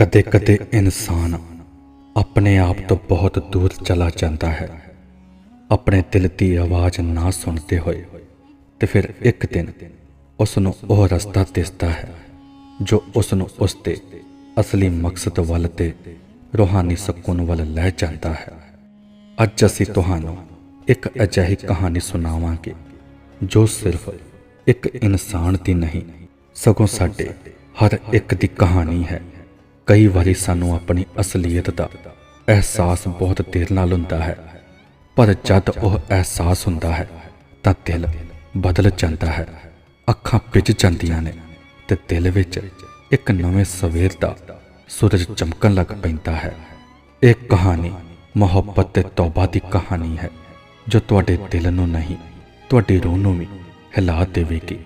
ਕਦੇ-ਕਦੇ ਇਨਸਾਨ ਆਪਣੇ ਆਪ ਤੋਂ ਬਹੁਤ ਦੂਰ ਚਲਾ ਜਾਂਦਾ ਹੈ। ਆਪਣੇ ਦਿਲ ਦੀ ਆਵਾਜ਼ ਨਾ ਸੁਣਦੇ ਹੋਏ ਤੇ ਫਿਰ ਇੱਕ ਦਿਨ ਉਸ ਨੂੰ ਉਹ ਰਸਤਾ ਦਿਸਦਾ ਹੈ, ਜੋ ਉਸ ਨੂੰ ਉਸ ਦੇ ਅਸਲੀ ਮਕਸਦ ਵੱਲ ਤੇ ਰੂਹਾਨੀ ਸਕੂਨ ਵੱਲ ਲੈ ਜਾਂਦਾ ਹੈ। ਅੱਜ ਅਸੀਂ ਤੁਹਾਨੂੰ ਇੱਕ ਅਜਿਹੀ ਕਹਾਣੀ ਸੁਣਾਵਾਂਗੇ, ਜੋ ਸਿਰਫ ਇੱਕ ਇਨਸਾਨ ਦੀ ਨਹੀਂ, ਸਗੋਂ ਸਾਡੇ ਹਰ ਇੱਕ ਦੀ ਕਹਾਣੀ ਹੈ। ਕਈ ਵਾਰੀ ਸਾਨੂੰ ਆਪਣੀ ਅਸਲੀਅਤ ਦਾ ਅਹਿਸਾਸ ਬਹੁਤ ਦੇਰ ਨਾਲ ਹੁੰਦਾ ਹੈ, ਪਰ ਜਦ ਉਹ ਅਹਿਸਾਸ ਹੁੰਦਾ ਹੈ, ਤਾਂ ਦਿਲ ਬਦਲ ਜਾਂਦਾ ਹੈ, ਅੱਖਾਂ ਭਿੱਜ ਜਾਂਦੀਆਂ ਨੇ ਤੇ ਦਿਲ ਵਿੱਚ ਇੱਕ ਨਵੇਂ ਸਵੇਰ ਦਾ ਸੂਰਜ ਚਮਕਣ ਲੱਗ ਪੈਂਦਾ ਹੈ। ਇਹ ਕਹਾਣੀ ਮੁਹੱਬਤ ਤੇ ਤੌਬਾ ਦੀ ਕਹਾਣੀ ਹੈ, ਜੋ ਤੁਹਾਡੇ ਦਿਲ ਨੂੰ ਨਹੀਂ, ਤੁਹਾਡੀ ਰੂਹ ਨੂੰ ਵੀ ਹਿਲਾ ਦੇਵੇਗੀ।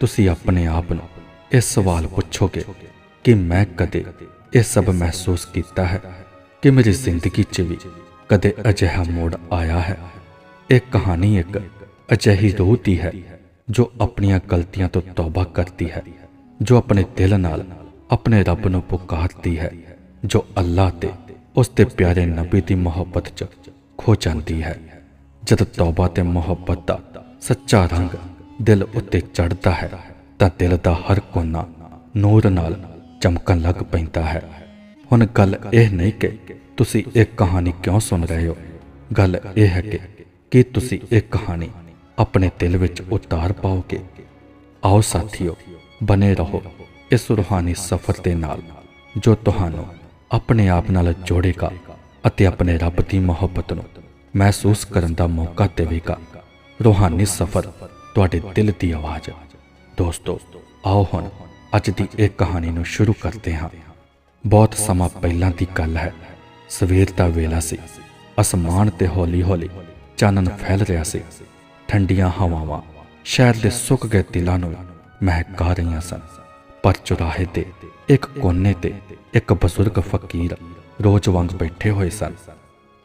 ਤੁਸੀਂ ਆਪਣੇ ਆਪ ਨੂੰ ਇਹ ਸਵਾਲ ਪੁੱਛੋਗੇ ਕਿ ਮੈਂ ਕਦੇ ਇਹ ਸਭ ਮਹਿਸੂਸ ਕੀਤਾ ਹੈ ਕਿ ਮੇਰੀ ਜ਼ਿੰਦਗੀ 'ਚ ਵੀ ਕਦੇ ਅਜਿਹਾ ਮੋੜ ਆਇਆ ਹੈ। ਇਹ ਕਹਾਣੀ ਇੱਕ ਅਜਿਹੀ ਰੂਹ ਦੀ ਹੈ ਜੋ ਆਪਣੀਆਂ ਗਲਤੀਆਂ ਤੋਂ ਤੌਬਾ ਕਰਦੀ ਹੈ, ਜੋ ਆਪਣੇ ਦਿਲ ਨਾਲ ਆਪਣੇ ਰੱਬ ਨੂੰ ਪੁਕਾਰਦੀ ਹੈ, ਜੋ ਅੱਲਾਹ ਤੇ ਉਸ ਦੇ ਪਿਆਰੇ ਨਬੀ ਦੀ ਮੁਹੱਬਤ 'ਚ ਖੋ ਜਾਂਦੀ ਹੈ। ਜਦ ਤੌਬਾ ਤੇ ਮੁਹੱਬਤ ਦਾ ਸੱਚਾ ਰੰਗ ਦਿਲ ਉੱਤੇ ਚੜ੍ਹਦਾ ਹੈ ਤਾਂ ਦਿਲ ਦਾ ਹਰ ਕੋਨਾ ਨੂਰ ਨਾਲ ਚਮਕਣ ਲੱਗ ਪੈਂਦਾ ਹੈ। ਹੁਣ ਗੱਲ ਇਹ ਨਹੀਂ ਕਿ ਤੁਸੀਂ ਇਹ ਕਹਾਣੀ ਕਿਉਂ ਸੁਣ ਰਹੇ ਹੋ। ਗੱਲ ਇਹ ਹੈ ਕਿ ਕੀ ਤੁਸੀਂ ਇਹ ਕਹਾਣੀ ਆਪਣੇ ਦਿਲ ਵਿੱਚ ਉਤਾਰ ਪਾਓਗੇ। ਆਓ ਸਾਥੀਓ ਬਨੇ ਰਹੋ ਇਸ ਰੂਹਾਨੀ ਸਫ਼ਰ ਦੇ ਨਾਲ, ਜੋ ਤੁਹਾਨੂੰ ਆਪਣੇ ਆਪ ਨਾਲ ਜੋੜੇਗਾ ਅਤੇ ਆਪਣੇ ਰੱਬ ਦੀ ਮੁਹੱਬਤ ਨੂੰ ਮਹਿਸੂਸ ਕਰਨ ਦਾ ਮੌਕਾ ਦੇਵੇਗਾ। ਰੂਹਾਨੀ ਸਫ਼ਰ ਤੁਹਾਡੇ ਦਿਲ ਦੀ ਆਵਾਜ਼। ਦੋਸਤੋ, ਆਓ ਹੁਣ ਅੱਜ ਦੀ ਇਹ ਕਹਾਣੀ ਨੂੰ ਸ਼ੁਰੂ ਕਰਦੇ ਹਾਂ। ਬਹੁਤ ਸਮਾਂ ਪਹਿਲਾਂ ਦੀ ਗੱਲ ਹੈ। ਸਵੇਰ ਦਾ ਵੇਲਾ ਸੀ। ਅਸਮਾਨ ਤੇ ਹੌਲੀ-ਹੌਲੀ ਚਾਨਣ ਫੈਲ ਰਿਹਾ ਸੀ। ਠੰਡੀਆਂ ਹਵਾਵਾਂ, ਸ਼ਹਿਰ ਦੇ ਸੁੱਕ ਗਏ ਦਿਲਾਂ ਨੂੰ ਮਹਿਕਾ ਰਹੀਆਂ ਸਨ। ਪਰ ਚੁਰਾਹੇ ਤੇ, ਇੱਕ ਕੋਨੇ ਤੇ, ਇੱਕ ਬਜ਼ੁਰਗ ਫਕੀਰ ਰੋਜ਼ ਵਾਂਗ ਬੈਠੇ ਹੋਏ ਸਨ।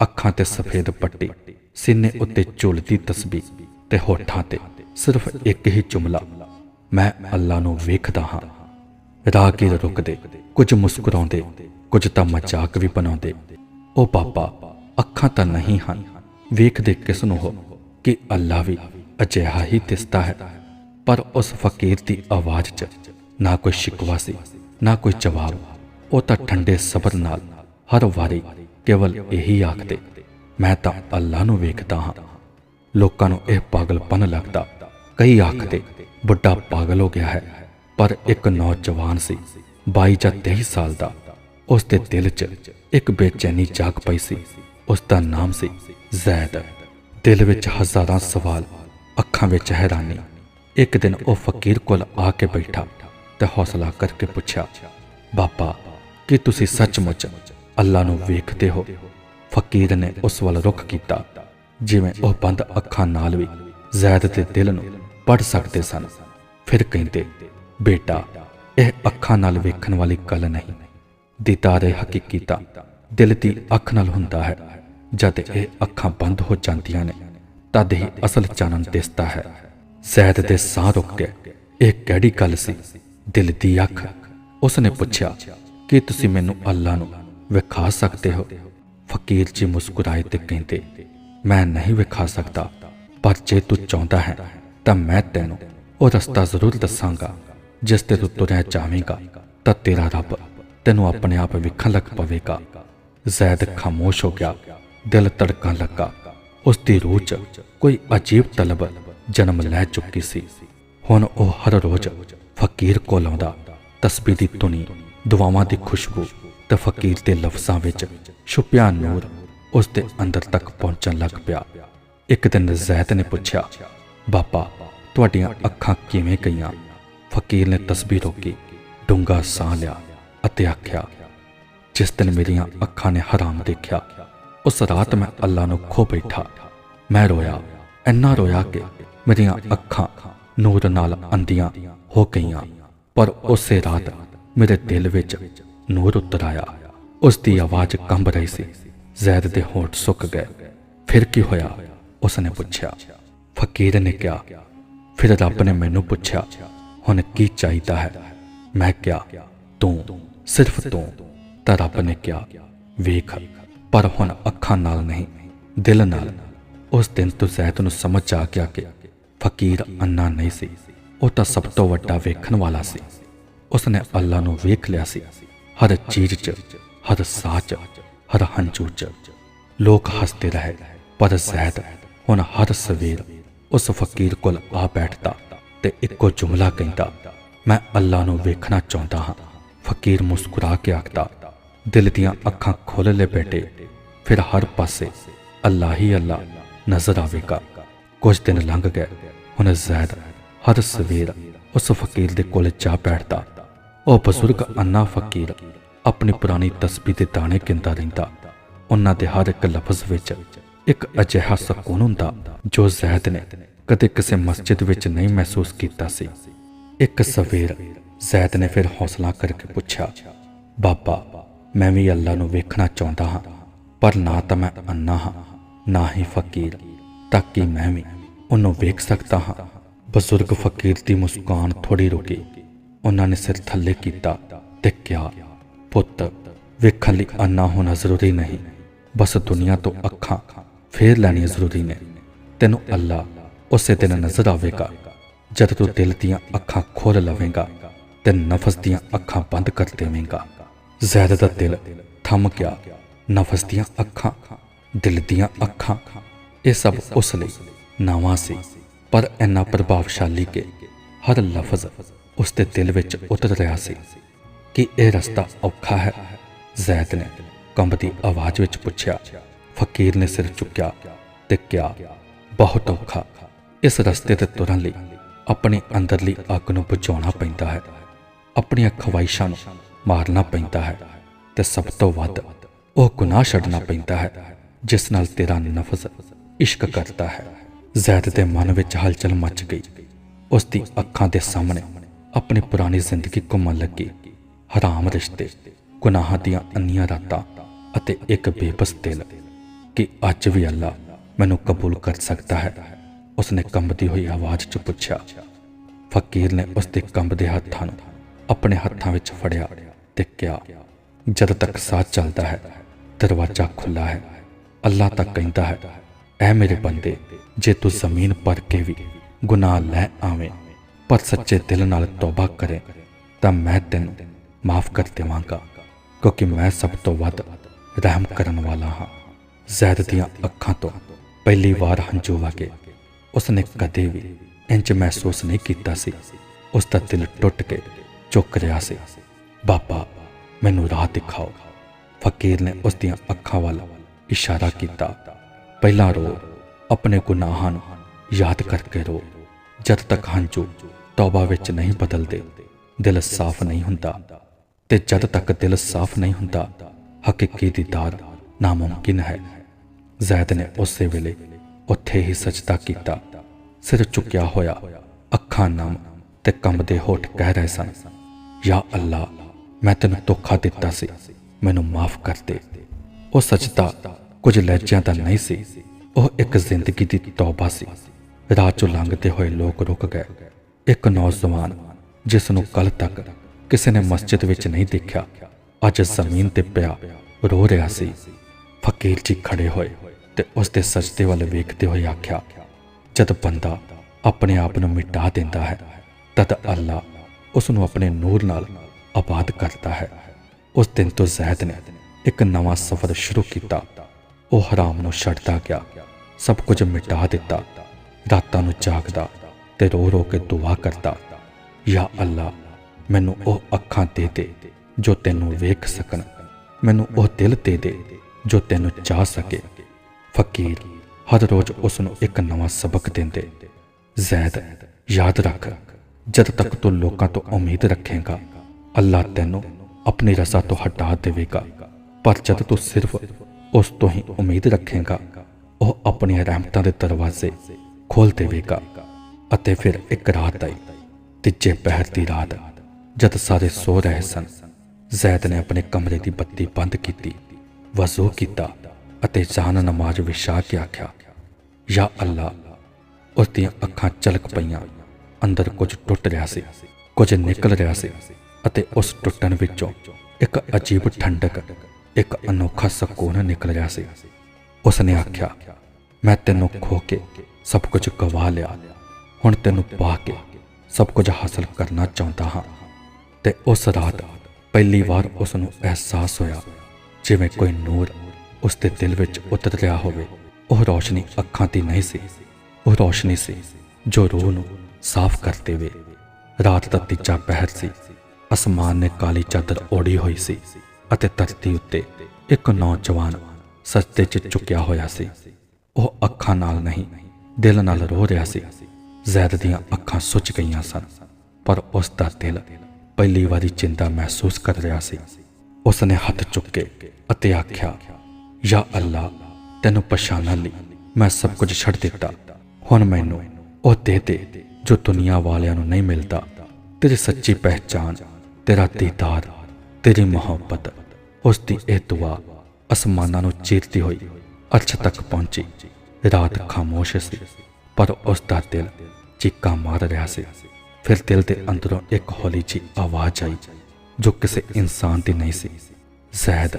ਅੱਖਾਂ ਤੇ ਸਫੇਦ ਪੱਟੀ, ਸੀਨੇ ਉੱਤੇ ਝੁਲਦੀ ਤਸਬੀਹ ਤੇ ਹੋਠਾਂ ਤੇ ਸਿਰਫ ਇੱਕ ਹੀ ਜੁਮਲਾ ਮੈਂ ਅੱਲਾ ਨੂੰ ਵੇਖਦਾ ਹਾਂ। ਰਾਹਗੀਰ ਰੁਕਦੇ, ਕੁਝ ਮੁਸਕਰਾਉਂਦੇ, ਕੁਝ ਤਾਂ ਮਜ਼ਾਕ ਵੀ ਬਣਾਉਂਦੇ। ਉਹ ਪਾਪਾ, ਅੱਖਾਂ ਤਾਂ ਨਹੀਂ ਹਨ। ਵੇਖਦੇ ਕਿਸ ਨੂੰ ਹੋ? ਕਿ ਅੱਲਾ ਵੀ ਅਜਿਹਾ ਹੀ ਦਿਸਦਾ ਹੈ। ਪਰ ਉਸ ਫਕੀਰ ਦੀ ਆਵਾਜ਼ 'ਚ ਨਾ ਕੋਈ ਸ਼ਿਕਵਾ ਸੀ, ਨਾ ਕੋਈ ਜਵਾਬ। ਉਹ ਤਾਂ ਠੰਡੇ ਸਬਰ ਨਾਲ ਹਰ ਵਾਰੀ ਕੇਵਲ ਇਹੀ ਆਖਦੇ, ਮੈਂ ਤਾਂ ਅੱਲਾ ਨੂੰ ਵੇਖਦਾ ਹਾਂ। ਲੋਕਾਂ ਨੂੰ ਇਹ ਪਾਗਲਪਨ ਲੱਗਦਾ। ਕਈ ਆਖਦੇ ਬੁੱਢਾ ਪਾਗਲ ਹੋ ਗਿਆ ਹੈ। ਪਰ ਇੱਕ ਨੌਜਵਾਨ ਸੀ 22 ਜਾਂ 23 ਸਾਲ ਦਾ। ਉਸ ਦੇ ਦਿਲ 'ਚ ਇੱਕ ਬੇਚੈਨੀ ਜਾਗ ਪਈ ਸੀ। ਉਸ ਦਾ ਨਾਮ ਸੀ ਜ਼ੈਦ। ਦਿਲ ਵਿੱਚ ਹਜ਼ਾਰਾਂ ਸਵਾਲ, ਅੱਖਾਂ ਵਿੱਚ ਹੈਰਾਨੀ। ਇੱਕ ਦਿਨ ਉਹ ਫਕੀਰ ਕੋਲ ਆ ਕੇ ਬੈਠਾ ਤੇ ਹੌਸਲਾ ਕਰਕੇ ਪੁੱਛਿਆ, ਬਾਬਾ, ਕੀ ਤੁਸੀਂ ਸੱਚਮੁੱਚ ਅੱਲਾ ਨੂੰ ਵੇਖਦੇ ਹੋ? ਫਕੀਰ ਨੇ ਉਸ ਵੱਲ ਰੁਖ ਕੀਤਾ, ਜਿਵੇਂ ਉਹ ਬੰਦ ਅੱਖਾਂ ਨਾਲ ਵੀ ਜ਼ੈਦ ਦੇ ਦਿਲ ਨੂੰ ਪੜ ਸਕਦੇ ਸਨ। ਫਿਰ ਕਹਿੰਦੇ, ਬੇਟਾ, ਇਹ ਅੱਖਾਂ ਨਾਲ ਵੇਖਣ ਵਾਲੀ ਗੱਲ ਨਹੀਂ। ਦੀਦਾਰੇ ਹਕੀਕੀ ਤਾਂ ਦਿਲ ਦੀ ਅੱਖ ਨਾਲ ਹੁੰਦਾ ਹੈ। ਜਦ ਇਹ ਅੱਖਾਂ ਬੰਦ ਹੋ ਜਾਂਦੀਆਂ ਨੇ, ਤਦ ਹੀ ਅਸਲ ਚਾਨਣ ਦਿਸਦਾ ਹੈ। ਜ਼ੈਦ ਦੇ ਸਾਹ ਰੁਕ ਗਏ ਇਹ ਕਿਹੜੀ ਗੱਲ ਸੀ? ਦਿਲ ਦੀ ਅੱਖ। ਉਸਨੇ ਪੁੱਛਿਆ, ਕਿ ਤੁਸੀਂ ਮੈਨੂੰ ਅੱਲਾ ਨੂੰ ਵਿਖਾ ਸਕਦੇ ਹੋ? ਫਕੀਰ ਜੀ ਮੁਸਕਰਾਏ ਤੇ ਕਹਿੰਦੇ, ਮੈਂ ਨਹੀਂ ਵਿਖਾ ਸਕਦਾ, ਪਰ ਜੇ ਤੂੰ ਚਾਹੁੰਦਾ ਹੈ ਤਾਂ ਮੈਂ ਤੈਨੂੰ ਉਹ ਰਸਤਾ ਜ਼ਰੂਰ ਦੱਸਾਂਗਾ, ਜਿਸ ਤੇ ਤੂੰ ਤੁਰਿਆ ਜਾਵੇਂਗਾ, ਤਾਂ ਤੇਰਾ ਰੱਬ ਤੈਨੂੰ ਆਪਣੇ ਆਪ ਵੇਖਣ ਲੱਗ ਪਵੇਗਾ। ਜ਼ੈਦ ਖਾਮੋਸ਼ ਹੋ ਗਿਆ, ਦਿਲ ਧੜਕਣ ਲੱਗਾ। ਉਸ ਦੀ ਰੂਹ 'ਚ ਕੋਈ ਅਜੀਬ ਤਲਬ ਜਨਮ ਲੈ ਚੁੱਕੀ ਸੀ। ਹੁਣ ਉਹ ਹਰ ਰੋਜ਼ ਫਕੀਰ ਕੋਲ ਆਉਂਦਾ, ਤਸਬੀਹ ਦੀ ਧੁਨੀ, ਦੁਆਵਾਂ ਦੀ ਖੁਸ਼ਬੂ ਤੇ ਫਕੀਰ ਦੇ ਲਫ਼ਜ਼ਾਂ ਵਿੱਚ ਛੁਪਿਆ ਨੂਰ ਉਸ ਦੇ ਅੰਦਰ ਤੱਕ ਪਹੁੰਚਣ ਲੱਗ ਪਿਆ। ਇੱਕ ਦਿਨ ਜ਼ੈਦ ਨੇ ਪੁੱਛਿਆ ਬਾਬਾ, ਤੁਹਾਡੀਆਂ ਅੱਖਾਂ ਕਿਵੇਂ ਗਈਆਂ? ਫਕੀਰ ਨੇ ਤਸਬੀਹ ਰੋਕੀ ਡੂੰਗਾ ਸਾਹ ਲਿਆ ਅਤੇ ਆਖਿਆ, ਜਿਸ ਦਿਨ ਮੇਰੀਆਂ ਅੱਖਾਂ ਨੇ ਹਰਾਮ ਦੇਖਿਆ, ਉਸ ਰਾਤ ਮੈਂ ਅੱਲਾ ਨੂੰ ਖੋ ਬੈਠਾ। ਮੈਂ ਰੋਇਆ, ਇੰਨਾ ਰੋਇਆ ਕਿ ਮੇਰੀਆਂ ਅੱਖਾਂ ਨੂਰ ਨਾਲ ਅੰਧੀਆਂ ਹੋ ਗਈਆਂ, ਪਰ ਉਸੇ ਰਾਤ ਮੇਰੇ ਦਿਲ ਵਿੱਚ ਨੂਰ ਉਤਰ ਆਇਆ। ਉਸ ਦੀ ਆਵਾਜ਼ ਕੰਬ ਰਹੀ ਸੀ ਜ਼ੈਦ ਦੇ ਹੋਠ ਸੁੱਕ ਗਏ। ਫਿਰ ਕੀ ਹੋਇਆ? ਉਸਨੇ ਪੁੱਛਿਆ ਫਕੀਰ ਨੇ ਕਿਹਾ, ਫਿਰ ਰੱਬ ਨੇ ਮੈਨੂੰ ਪੁੱਛਿਆ, ਹੁਣ ਕੀ ਚਾਹੀਦਾ ਹੈ? ਮੈਂ ਕਿਹਾ, ਤੂੰ, ਸਿਰਫ ਤੂੰ। ਤਾਂ ਰੱਬ ਨੇ ਕਿਹਾ, ਵੇਖ, ਪਰ ਹੁਣ ਅੱਖਾਂ ਨਾਲ ਨਹੀਂ, ਦਿਲ ਨਾਲ। ਉਸ ਦਿਨ ਤੋਂ ਜ਼ੈਦ ਨੂੰ ਸਮਝ ਆ ਗਿਆ ਕਿ ਫਕੀਰ ਅੰਨਾ ਨਹੀਂ ਸੀ, ਉਹ ਤਾਂ ਸਭ ਤੋਂ ਵੱਡਾ ਵੇਖਣ ਵਾਲਾ ਸੀ। ਉਸਨੇ ਅੱਲਾ ਨੂੰ ਵੇਖ ਲਿਆ ਸੀ, ਹਰ ਚੀਜ਼ 'ਚ, ਹਰ ਸਾਹ 'ਚ, ਹਰ ਹੰਝੂ 'ਚ। ਲੋਕ ਹੱਸਦੇ ਰਹੇ, ਪਰ ਜ਼ੈਦ ਹੁਣ ਹਰ ਸਵੇਰ ਉਸ ਫਕੀਰ ਕੋਲ ਆ ਬੈਠਦਾ ਤੇ ਇੱਕੋ ਜੁਮਲਾ ਕਹਿੰਦਾ, ਮੈਂ ਅੱਲਾ ਨੂੰ ਵੇਖਣਾ ਚਾਹੁੰਦਾ ਹਾਂ। ਫਕੀਰ ਮੁਸਕਰਾ ਕੇ ਆਖਦਾ, ਦਿਲ ਦੀਆਂ ਅੱਖਾਂ ਖੋਲ੍ਹ ਲੈ ਬੇਟੇ, ਫਿਰ ਹਰ ਪਾਸੇ ਅੱਲਾ ਹੀ ਅੱਲਾ ਨਜ਼ਰ ਆਵੇਗਾ। ਕੁਝ ਦਿਨ ਲੰਘ ਗਏ, ਹੁਣ ਜ਼ੈਦ ਹਰ ਸਵੇਰ ਉਸ ਫਕੀਰ ਦੇ ਕੋਲ ਜਾ ਬੈਠਦਾ। ਉਹ ਬਜ਼ੁਰਗ ਅੰਨਾ ਫਕੀਰ ਆਪਣੀ ਪੁਰਾਣੀ ਤਸਬੀਹ ਦੇ ਦਾਣੇ ਗਿਣਦਾ ਰਹਿੰਦਾ। ਉਹਨਾਂ ਦੇ ਹਰ ਇੱਕ ਲਫ਼ਜ਼ ਵਿੱਚ ਇੱਕ ਅਜਿਹਾ ਸਕੂਨ ਹੁੰਦਾ ਜੋ ਜ਼ੈਦ ਨੇ ਕਦੇ ਕਿਸੇ ਮਸਜਿਦ ਵਿੱਚ ਨਹੀਂ ਮਹਿਸੂਸ ਕੀਤਾ ਸੀ। ਇੱਕ ਸਵੇਰ ਜ਼ੈਦ ਨੇ ਫਿਰ ਹੌਸਲਾ ਕਰਕੇ ਪੁੱਛਿਆ, ਬਾਬਾ, ਮੈਂ ਵੀ ਅੱਲਾ ਨੂੰ ਵੇਖਣਾ ਚਾਹੁੰਦਾ ਹਾਂ, ਪਰ ਨਾ ਤਾਂ ਮੈਂ ਅੰਨਾ ਹਾਂ, ਨਾ ਹੀ ਫਕੀਰ ਤਾਂ ਕਿ ਮੈਂ ਵੀ ਉਹਨੂੰ ਵੇਖ ਸਕਦਾ ਹਾਂ। ਬਜ਼ੁਰਗ ਫਕੀਰ ਦੀ ਮੁਸਕਾਨ ਥੋੜੀ ਰੁਕੀ ਉਹਨਾਂ ਨੇ ਸਿਰ ਥੱਲੇ ਕੀਤਾ ਤੇ ਕਿਹਾ, ਪੁੱਤ, ਵੇਖਣ ਲਈ ਅੰਨਾ ਹੋਣਾ ਜ਼ਰੂਰੀ ਨਹੀਂ, ਬਸ ਦੁਨੀਆ ਤੋਂ ਅੱਖਾਂ ਫੇਰ ਲੈਣੀਆਂ ਜ਼ਰੂਰੀ ਨੇ। ਤੈਨੂੰ ਅੱਲਾ ਉਸੇ ਦਿਨ ਨਜ਼ਰ ਆਵੇਗਾ ਜਦ ਤੂੰ ਦਿਲ ਦੀਆਂ ਅੱਖਾਂ ਖੋਲ ਲਵੇਂਗਾ, ਤੇ ਨਫਸ ਦੀਆਂ ਅੱਖਾਂ ਬੰਦ ਕਰ ਦੇਵੇਂਗਾ। ਜ਼ੈਦ ਦਾ ਦਿਲ ਥੰਮ ਗਿਆ, ਨਫਸ ਦੀਆਂ ਅੱਖਾਂ, ਦਿਲ ਦੀਆਂ ਅੱਖਾਂ, ਇਹ ਸਭ ਉਸ ਲਈ ਨਵਾਂ ਸੀ। ਪਰ ਇੰਨਾ ਪ੍ਰਭਾਵਸ਼ਾਲੀ ਕਿ ਹਰ ਲਫ਼ਜ਼ ਉਸ ਦੇ ਦਿਲ ਵਿੱਚ ਉਤਰ ਰਿਹਾ ਸੀ ਕਿ ਇਹ ਰਸਤਾ ਔਖਾ ਹੈ। ਜ਼ੈਦ ਨੇ ਕੰਬਦੀ ਆਵਾਜ਼ ਵਿੱਚ ਪੁੱਛਿਆ ਫਕੀਰ ਨੇ ਸਿਰ ਚੁੱਕਿਆ ਤੇ ਕਿਹਾ, ਬਹੁਤ ਔਖਾ। ਇਸ ਰਸਤੇ ਤੇ ਤੁਰਨ ਲਈ ਆਪਣੇ ਅੰਦਰਲੀ ਅੱਗ ਨੂੰ ਬੁਝਾਉਣਾ ਪੈਂਦਾ ਹੈ। ਆਪਣੀਆਂ ਖਵਾਇਸ਼ਾਂ ਨੂੰ ਮਾਰਨਾ ਪੈਂਦਾ ਹੈ ਤੇ ਸਭ ਤੋਂ ਵੱਧ ਉਹ ਗੁਨਾਹ ਛੱਡਣਾ ਪੈਂਦਾ ਹੈ, ਜਿਸ ਨਾਲ ਤੇਰਾ ਨਫਸ ਇਸ਼ਕ ਕਰਦਾ ਹੈ। ਜ਼ੈਦ ਦੇ ਮਨ ਵਿੱਚ ਹਲਚਲ ਮਚ ਗਈ। ਉਸ ਦੀ ਅੱਖਾਂ ਦੇ ਸਾਹਮਣੇ ਆਪਣੀ ਪੁਰਾਣੀ ਜ਼ਿੰਦਗੀ ਘੁੰਮਣ ਲੱਗੀ। ਹਰਾਮ ਰਿਸ਼ਤੇ, ਗੁਨਾਹਾਂ ਦੀਆਂ ਅੰਨੀਆਂ ਰਾਤਾਂ ਅਤੇ ਇੱਕ ਬੇਬਸ ਦਿਲ ਕਿ ਅੱਜ ਵੀ ਅੱਲਾ ਮੈਨੂੰ ਕਬੂਲ ਕਰ ਸਕਦਾ ਹੈ। ਉਸਨੇ ਕੰਬਦੀ ਹੋਈ ਆਵਾਜ਼ 'ਚ ਪੁੱਛਿਆ, ਫਕੀਰ ਨੇ ਉਸ ਦੇ ਕੰਬਦੇ ਹੱਥਾਂ ਨੂੰ ਆਪਣੇ ਹੱਥਾਂ ਵਿੱਚ ਫੜਿਆ ਤੇ ਕਿਹਾ, ਜਦ ਤੱਕ ਸਾਹ ਚੱਲਦਾ ਹੈ, ਦਰਵਾਜ਼ਾ ਖੁੱਲਾ ਹੈ। ਅੱਲਾ ਤਾਂ ਕਹਿੰਦਾ ਹੈ, ਐ ਮੇਰੇ ਬੰਦੇ, ਜੇ ਤੂੰ ਜ਼ਮੀਨ ਪਰ ਕੇ ਵੀ ਗੁਨਾਹ ਲੈ ਆਵੇਂ, ਪਰ ਸੱਚੇ ਦਿਲ ਨਾਲ ਤੌਬਾ ਕਰੇ, ਤਾਂ ਮੈਂ ਤੈਨੂੰ ਮਾਫ ਕਰ ਦੇਵਾਂਗਾ, ਕਿਉਂਕਿ ਮੈਂ ਸਭ ਤੋਂ ਵੱਧ ਰਹਿਮ ਕਰਨ ਵਾਲਾ ਹਾਂ। ਜ਼ੈਦ ਦੀਆਂ ਅੱਖਾਂ ਤੋਂ ਪਹਿਲੀ ਵਾਰ ਹੰਝੂ ਵਗੇ ਉਸਨੇ ਕਦੇ ਵੀ ਇੰਜ ਮਹਿਸੂਸ ਨਹੀਂ ਕੀਤਾ ਸੀ। ਉਸ ਦਾ ਦਿਲ ਟੁੱਟ ਕੇ ਚੁੱਕ ਰਿਹਾ ਸੀ। ਬਾਬਾ, ਮੈਨੂੰ ਰਾਹ ਦਿਖਾਓ। ਫਕੀਰ ਨੇ ਉਸ ਦੀਆਂ ਅੱਖਾਂ ਵੱਲ ਇਸ਼ਾਰਾ ਕੀਤਾ। ਪਹਿਲਾਂ ਰੋ, ਆਪਣੇ ਗੁਨਾਹਾਂ ਨੂੰ ਯਾਦ ਕਰਕੇ ਰੋ। ਜਦ ਤੱਕ ਹੰਝੂ ਤੌਬਾ ਵਿੱਚ ਨਹੀਂ ਬਦਲਦੇ, ਦਿਲ ਸਾਫ਼ ਨਹੀਂ ਹੁੰਦਾ ਤੇ ਜਦ ਤੱਕ ਦਿਲ ਸਾਫ਼ ਨਹੀਂ ਹੁੰਦਾ, ਹਕੀਕੀ ਦੀ ਦਾਤ ਨਾਮੁਮਕਿਨ ਹੈ। ਜ਼ੈਦ ਨੇ ਉਸੇ ਵੇਲੇ ਉੱਥੇ ਹੀ ਸਜਦਾ ਕੀਤਾ। ਸਿਰ ਝੁਕਿਆ ਹੋਇਆ, ਅੱਖਾਂ ਨਮ ਤੇ ਕੰਬਦੇ ਹੋਠ ਕਹਿ ਰਹੇ ਸਨ, ਯਾ ਅੱਲਾ ਮੈਂ ਤੈਨੂੰ ਧੋਖਾ ਦਿੱਤਾ ਸੀ, ਮੈਨੂੰ ਮਾਫ ਕਰ ਦੇ। ਉਹ ਸਜਦਾ ਕੁਝ ਲਹਿਜਿਆਂ ਦਾ ਨਹੀਂ ਸੀ, ਉਹ ਇੱਕ ਜ਼ਿੰਦਗੀ ਦੀ ਤੌਬਾ ਸੀ। ਰਾਹ ਚੋਂ ਲੰਘਦੇ ਹੋਏ ਲੋਕ ਰੁਕ ਗਏ। ਇੱਕ ਨੌਜਵਾਨ, ਜਿਸ ਨੂੰ ਕੱਲ ਤੱਕ ਕਿਸੇ ਨੇ ਮਸਜਿਦ ਵਿੱਚ ਨਹੀਂ ਦੇਖਿਆ, ਅੱਜ ਜ਼ਮੀਨ ਤੇ ਪਿਆ, ਰੋ ਰਿਹਾ ਸੀ। ਫਕੀਰ ਜੀ ਖੜੇ ਹੋਏ ਤੇ ਉਸ ਦੇ ਸਜਦੇ ਵੱਲ ਵੇਖਦੇ ਹੋਏ ਆਖਿਆ, ਜਦ ਬੰਦਾ ਆਪਣੇ ਆਪ ਨੂੰ ਮਿਟਾ ਦਿੰਦਾ ਹੈ, ਤਦ ਅੱਲਾ ਉਸ ਨੂੰ ਆਪਣੇ ਨੂਰ ਨਾਲ ਆਬਾਦ ਕਰਦਾ ਹੈ। ਉਸ ਦਿਨ ਤੋਂ ਜ਼ੈਦ ਨੇ ਇੱਕ ਨਵਾਂ ਸਫ਼ਰ ਸ਼ੁਰੂ ਕੀਤਾ। ਉਹ ਹਰਾਮ ਨੂੰ ਛੱਡਦਾ ਗਿਆ, ਸਭ ਕੁਝ ਮਿਟਾ ਦਿੱਤਾ, ਰਾਤਾਂ ਨੂੰ ਜਾਗਦਾ ਤੇ ਰੋ ਰੋ ਕੇ ਦੁਆ ਕਰਦਾ, ਯਾ ਅੱਲਾ, ਮੈਨੂੰ ਉਹ ਅੱਖਾਂ ਦੇ ਦੇ ਜੋ ਤੈਨੂੰ ਵੇਖ ਸਕਣ, ਮੈਨੂੰ ਉਹ ਦਿਲ ਦੇ ਦੇ ਜੋ ਤੈਨੂੰ ਚਾਹ ਸਕੇ। ਫਕੀਰ, ਹਰ ਰੋਜ਼ ਉਸ ਨੂੰ ਇੱਕ ਨਵਾਂ ਸਬਕ ਦਿੰਦੇ। ਜ਼ੈਦ, ਯਾਦ ਰੱਖ, ਜਦ ਤੱਕ ਤੂੰ ਲੋਕਾਂ ਤੋਂ ਉਮੀਦ ਰੱਖੇਗਾ ਅੱਲਾ ਤੈਨੂੰ ਆਪਣੀ ਰਜ਼ਾ ਤੋਂ ਹਟਾ ਦੇਵੇਗਾ। ਪਰ ਜਦ ਤੂੰ ਸਿਰਫ ਉਸ ਤੋਂ ਹੀ ਉਮੀਦ ਰੱਖੇਗਾ, ਉਹ ਆਪਣੀਆਂ ਰਹਿਮਤਾਂ ਦੇ ਦਰਵਾਜ਼ੇ ਖੋਲ ਦੇਵੇਗਾ ਅਤੇ ਫਿਰ ਇੱਕ ਰਾਤ ਆਈ, ਤੀਜੇ ਪਹਿਰ ਦੀ ਰਾਤ, ਜਦ ਸਾਰੇ ਸੋ ਰਹੇ ਸਨ। ਜ਼ੈਦ ਨੇ ਆਪਣੇ ਕਮਰੇ ਦੀ ਬੱਤੀ ਬੰਦ ਕੀਤੀ। ਵਜ਼ੂ ਕੀਤਾ ਅਤੇ ਜਾਨ ਨਮਾਜ਼ ਵਿਛਾ ਕੇ ਆਖਿਆ, ਯਾ ਅੱਲਾ, ਉਸ ਦੀਆਂ ਅੱਖਾਂ ਚਲਕ ਪਈਆਂ। ਅੰਦਰ ਕੁਝ ਟੁੱਟ ਰਿਹਾ ਸੀ, ਕੁਝ ਨਿਕਲ ਰਿਹਾ ਸੀ ਅਤੇ ਉਸ ਟੁੱਟਣ ਵਿੱਚੋਂ ਇੱਕ ਅਜੀਬ ਠੰਡਕ, ਇੱਕ ਅਨੋਖਾ ਸਕੂਨ ਨਿਕਲ ਰਿਹਾ ਸੀ। ਉਸਨੇ ਆਖਿਆ, ਮੈਂ ਤੈਨੂੰ ਖੋ ਕੇ ਸਭ ਕੁਝ ਗਵਾ ਲਿਆ। ਹੁਣ ਤੈਨੂੰ ਪਾ ਕੇ ਸਭ ਕੁਝ ਹਾਸਲ ਕਰਨਾ ਚਾਹੁੰਦਾ ਹਾਂ। ਤੇ ਉਸ ਰਾਤ ਪਹਿਲੀ ਵਾਰ ਉਸ ਨੂੰ ਅਹਿਸਾਸ ਹੋਇਆ ਜਿਵੇਂ ਕੋਈ ਨੂਰ ਉਸ ਦੇ ਦਿਲ ਵਿੱਚ ਉਤਰ ਰਿਹਾ ਹੋਵੇ, ਉਹ ਰੌਸ਼ਨੀ ਅੱਖਾਂ ਦੀ ਨਹੀਂ ਸੀ। ਉਹ ਰੌਸ਼ਨੀ ਸੀ ਜੋ ਰੂਹ ਨੂੰ ਸਾਫ਼ ਕਰ ਦੇਵੇ। ਰਾਤ ਦਾ ਤੀਜਾ ਪਹਿਰ ਸੀ। ਅਸਮਾਨ ਨੇ ਕਾਲੀ ਚਾਦਰ ਓੜੀ ਹੋਈ ਸੀ ਅਤੇ ਧਰਤੀ ਉੱਤੇ ਇੱਕ ਨੌਜਵਾਨ ਸਜਦੇ 'ਚ ਝੁਕਿਆ ਹੋਇਆ ਸੀ। ਉਹ ਅੱਖਾਂ ਨਾਲ ਨਹੀਂ, ਦਿਲ ਨਾਲ ਰੋ ਰਿਹਾ ਸੀ। ਜ਼ੈਦ ਦੀਆਂ ਅੱਖਾਂ ਸੁੱਜ ਗਈਆਂ ਸਨ, ਪਰ ਉਸ ਦਾ ਦਿਲ ਪਹਿਲੀ ਵਾਰੀ ਚਿੰਤਾ ਮਹਿਸੂਸ ਕਰ ਰਿਹਾ ਸੀ। ਉਸ ਨੇ ਹੱਥ ਚੁੱਕੇ ਅਤੇ ਆਖਿਆ, ਯਾ ਅੱਲਾ ਤੈਨੂੰ ਪਛਾਣਨ ਲਈ ਮੈਂ ਸਭ ਕੁਝ ਛੱਡ ਦਿੱਤਾ। ਹੁਣ ਮੈਨੂੰ ਉਹ ਦੇ ਦੇ ਜੋ ਦੁਨੀਆ ਵਾਲਿਆਂ ਨੂੰ ਨਹੀਂ ਮਿਲਦਾ। ਤੇਰੀ ਸੱਚੀ ਪਹਿਚਾਨ ਤੇਰਾ ਦੀਦਾਰ, ਤੇਰੀ ਮੁਹੱਬਤ ਉਸ ਦੀ ਇਹ ਦੁਆ ਅਸਮਾਨਾਂ ਨੂੰ ਚੀਰਦੀ ਹੋਈ ਅਰਸ਼ ਤੱਕ ਪਹੁੰਚੀ। ਰਾਤ ਖਾਮੋਸ਼ ਸੀ, ਪਰ ਉਸ ਦਾ ਦਿਲ ਚੀਕਾਂ ਮਾਰ ਰਿਹਾ ਸੀ। ਫਿਰ ਦਿਲ ਦੇ ਅੰਦਰੋਂ ਇੱਕ ਹੌਲੀ ਜਿਹੀ ਆਵਾਜ਼ ਆਈ। ਜੋ ਕਿਸੇ ਇਨਸਾਨ ਦੀ ਨਹੀਂ ਸੀ। ਜ਼ੈਦ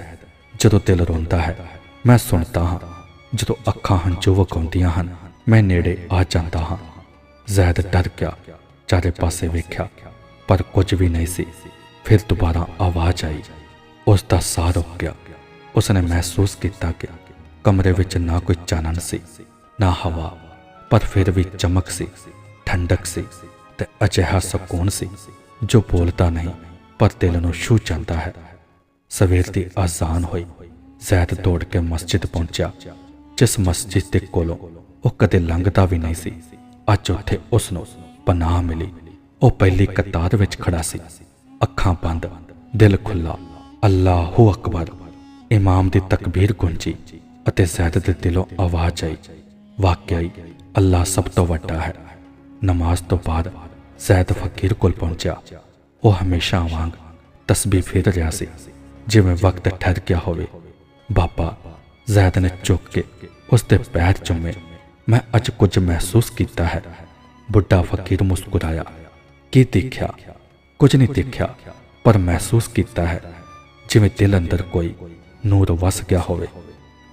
ਜਦੋਂ ਦਿਲ ਰੋਂਦਾ ਹੈ, ਮੈਂ ਸੁਣਦਾ ਹਾਂ। ਜਦੋਂ ਅੱਖਾਂ ਹੰਝੂ ਵਗਾਉਂਦੀਆਂ ਹਨ, ਮੈਂ ਨੇੜੇ ਆ ਜਾਂਦਾ ਹਾਂ। ਜ਼ੈਦ ਡਰ ਗਿਆ, ਚਾਰੇ ਪਾਸੇ ਵੇਖਿਆ, ਪਰ ਕੁਝ ਵੀ ਨਹੀਂ ਸੀ। ਫਿਰ ਦੁਬਾਰਾ ਆਵਾਜ਼ ਆਈ। ਉਸ ਦਾ ਸਾਹ ਰੁਕ ਗਿਆ। ਉਸਨੇ ਮਹਿਸੂਸ ਕੀਤਾ ਕਿ ਕਮਰੇ ਵਿੱਚ ਨਾ ਕੋਈ ਚਾਨਣ ਸੀ, ਨਾ ਹਵਾ, ਪਰ ਫਿਰ ਵੀ ਚਮਕ ਸੀ, ਠੰਡਕ ਸੀ ਤੇ ਅਜਿਹਾ ਸਕੂਨ ਸੀ ਜੋ ਬੋਲਦਾ ਨਹੀਂ। ਪਰ ਦਿਲ ਨੂੰ ਛੂ ਜਾਂਦਾ ਹੈ। ਸਵੇਰ ਦੀ ਆਜ਼ਾਨ ਹੋਈ। ਜ਼ੈਦ ਦੌੜ ਕੇ ਮਸਜਿਦ ਪਹੁੰਚਿਆ। ਜਿਸ ਮਸਜਿਦ ਦੇ ਕੋਲੋਂ ਉਹ ਕਦੇ ਲੰਘਦਾ ਵੀ ਨਹੀਂ ਸੀ। ਅੱਜ ਉੱਥੇ ਉਸ ਨੂੰ ਪਨਾਹ ਮਿਲੀ। ਉਹ ਪਹਿਲੀ ਕਤਾਰ ਵਿੱਚ ਖੜਾ ਸੀ। ਅੱਖਾਂ ਬੰਦ, ਦਿਲ ਖੁੱਲਾ ਅੱਲਾਹੂ ਅਕਬਰ। ਇਮਾਮ ਦੀ ਤਕਬੀਰ ਗੂੰਜੀ ਅਤੇ ਜ਼ੈਦ ਦੇ ਦਿਲੋਂ ਆਵਾਜ਼ ਆਈ। ਵਾਕਿਆ ਹੀ ਅੱਲਾ ਸਭ ਤੋਂ ਵੱਡਾ ਹੈ। ਨਮਾਜ਼ ਤੋਂ ਬਾਅਦ ਜ਼ੈਦ ਫਕੀਰ ਕੋਲ ਪਹੁੰਚਿਆ। ਉਹ ਹਮੇਸ਼ਾ ਵਾਂਗ ਤਸਬੀਹ ਫੇਰ ਰਿਹਾ ਸੀ, ਜਿਵੇਂ ਵਕਤ ਠਹਿਰ ਗਿਆ ਹੋਵੇ। ਬਾਬਾ ਜ਼ੈਦ ਨੇ ਚੁੱਕ ਕੇ ਉਸ ਦੇ ਪੈਰ ਚੁੰਮੇ। ਮੈਂ ਅੱਜ ਕੁਝ ਮਹਿਸੂਸ ਕੀਤਾ ਹੈ। ਬੁੱਢਾ ਫਕੀਰ ਮੁਸਕਰਾਇਆ। ਕੀ ਦੇਖਿਆ? ਕੁਝ ਨਹੀਂ ਦੇਖਿਆ, ਪਰ ਮਹਿਸੂਸ ਕੀਤਾ ਹੈ, ਜਿਵੇਂ ਦਿਲ ਅੰਦਰ ਕੋਈ ਨੂਰ ਵਸ ਗਿਆ ਹੋਵੇ,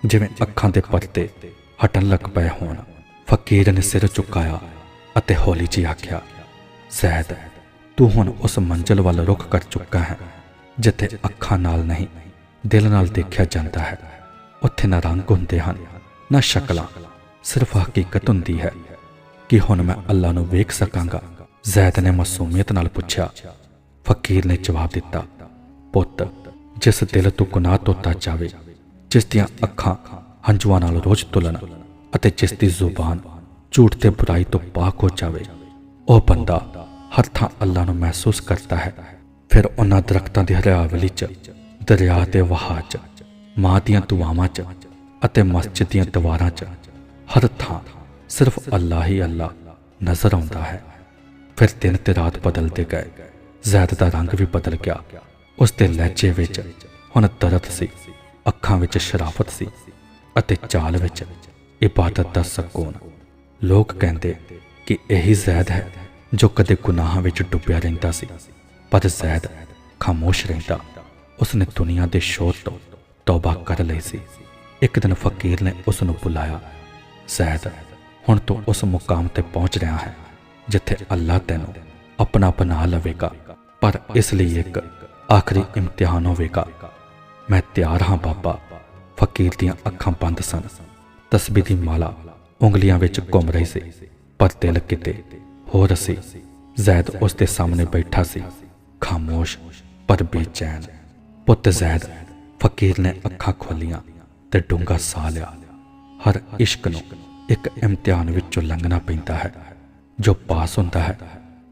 ਜਿਵੇਂ ਅੱਖਾਂ ਦੇ ਪਰਦੇ ਹਟਣ ਲੱਗ ਪਏ ਹੋਣ। ਫਕੀਰ ਨੇ ਸਿਰ ਝੁਕਾਇਆ ਅਤੇ ਹੌਲੀ ਜਿਹੀ ਆਖਿਆ, ਜ਼ੈਦ ਤੂੰ ਹੁਣ ਉਸ ਮੰਜ਼ਲ ਵੱਲ ਰੁਖ ਕਰ ਚੁੱਕਾ ਹੈ, ਜਿੱਥੇ ਅੱਖਾਂ ਨਾਲ ਨਹੀਂ, ਦਿਲ ਨਾਲ ਦੇਖਿਆ ਜਾਂਦਾ ਹੈ। ਉੱਥੇ ਨਾ ਰੰਗ ਹੁੰਦੇ ਹਨ, ਨਾ ਸ਼ਕਲਾਂ, ਸਿਰਫ ਹਕੀਕਤ ਹੁੰਦੀ ਹੈ ਕਿ ਹੁਣ ਮੈਂ ਅੱਲਾ ਨੂੰ ਵੇਖ ਸਕਾਂਗਾ। ਜ਼ੈਦ ਨੇ ਮਾਸੂਮੀਅਤ ਨਾਲ ਪੁੱਛਿਆ, ਫਕੀਰ ਨੇ ਜਵਾਬ ਦਿੱਤਾ, ਪੁੱਤ, ਜਿਸ ਦਿਲ ਤੋਂ ਗੁਨਾਹ ਧੋਤਾ ਜਾਵੇ, ਜਿਸ ਦੀਆਂ ਅੱਖਾਂ ਹੰਝੂਆਂ ਨਾਲ ਰੋਜ਼ ਤੁਲਨ ਅਤੇ ਜਿਸ ਦੀ ਜ਼ੁਬਾਨ ਝੂਠ ਤੇ ਬੁਰਾਈ ਤੋਂ ਪਾਕ ਹੋ ਜਾਵੇ, ਉਹ ਬੰਦਾ ਹਰ ਥਾਂ ਅੱਲਾ ਨੂੰ ਮਹਿਸੂਸ ਕਰਦਾ ਹੈ। ਫਿਰ ਉਹਨਾਂ ਦਰਖਤਾਂ ਦੀ ਹਰਿਆਵਲੀ 'ਚ, ਦਰਿਆ ਦੇ ਵਹਾਅ 'ਚ, ਮਾਂ ਦੀਆਂ ਦੁਆਵਾਂ 'ਚ ਅਤੇ ਮਸਜਿਦ ਦੀਆਂ ਦੀਵਾਰਾਂ 'ਚ ਹਰ ਥਾਂ ਸਿਰਫ ਅੱਲਾ ਹੀ ਅੱਲਾ ਨਜ਼ਰ ਆਉਂਦਾ ਹੈ। ਫਿਰ ਦਿਨ ਤੇ ਰਾਤ ਬਦਲਦੇ ਗਏ। ਜ਼ੈਦ ਦਾ ਰੰਗ ਵੀ ਬਦਲ ਗਿਆ। ਉਸ ਦੇ ਲਹਿਜੇ ਵਿੱਚ ਹੁਣ ਦਰਦ ਸੀ, ਅੱਖਾਂ ਵਿੱਚ ਸ਼ਰਾਫਤ ਸੀ ਅਤੇ ਚਾਲ ਵਿੱਚ ਇਬਾਦਤ ਦਾ ਸਕੂਨ। ਲੋਕ ਕਹਿੰਦੇ ਕਿ ਇਹੀ ਜ਼ੈਦ ਹੈ ਜੋ ਕਦੇ ਗੁਨਾਹਾਂ ਵਿੱਚ ਡੁੱਬਿਆ ਰਹਿੰਦਾ ਸੀ, ਪਰ ਜ਼ੈਦ ਖਾਮੋਸ਼ ਰਹਿੰਦਾ। ਉਸਨੇ ਦੁਨੀਆ ਦੇ ਸ਼ੋਰ ਤੋਂ ਤੌਬਾ ਕਰ ਲਈ ਸੀ। ਇੱਕ ਦਿਨ ਫਕੀਰ ਨੇ ਉਸ ਨੂੰ ਬੁਲਾਇਆ ਜ਼ੈਦ ਹੁਣ ਤੂੰ ਉਸ ਮੁਕਾਮ ਤੇ ਪਹੁੰਚ ਰਿਹਾ ਹੈ, ਜਿੱਥੇ ਅੱਲਾ ਤੈਨੂੰ ਆਪਣਾ ਬਣਾ ਲਵੇਗਾ। ਪਰ ਇਸ ਲਈ ਇੱਕ ਆਖਰੀ ਇਮਤਿਹਾਨ ਹੋਵੇਗਾ। ਮੈਂ ਤਿਆਰ ਹਾਂ ਬਾਬਾ, ਫਕੀਰ ਦੀਆਂ ਅੱਖਾਂ ਬੰਦ ਸਨ। ਤਸਬੀਹ ਦੀ ਮਾਲਾ ਉਂਗਲੀਆਂ ਵਿੱਚ ਘੁੰਮ ਰਹੀ ਸੀ, ਪਰ ਦਿਲ ਕਿਤੇ ਹੋਰ ਸੀ ਜ਼ੈਦ ਉਸ ਦੇ ਸਾਹਮਣੇ ਬੈਠਾ ਸੀ। ਖਾਮੋਸ਼ ਪਰ ਬੇਚੈਨ। ਪੁੱਤ ਜ਼ੈਦ ਫਕੀਰ ਨੇ ਅੱਖਾਂ ਖੋਲੀਆਂ ਤੇ ਡੂੰਘਾ ਸਾਹ ਲਿਆ। ਹਰ ਇਸ਼ਕ ਨੂੰ ਇੱਕ ਇਮਤਿਹਾਨ ਵਿੱਚੋਂ ਲੰਘਣਾ ਪੈਂਦਾ ਹੈ। ਜੋ ਪਾਸ ਹੁੰਦਾ ਹੈ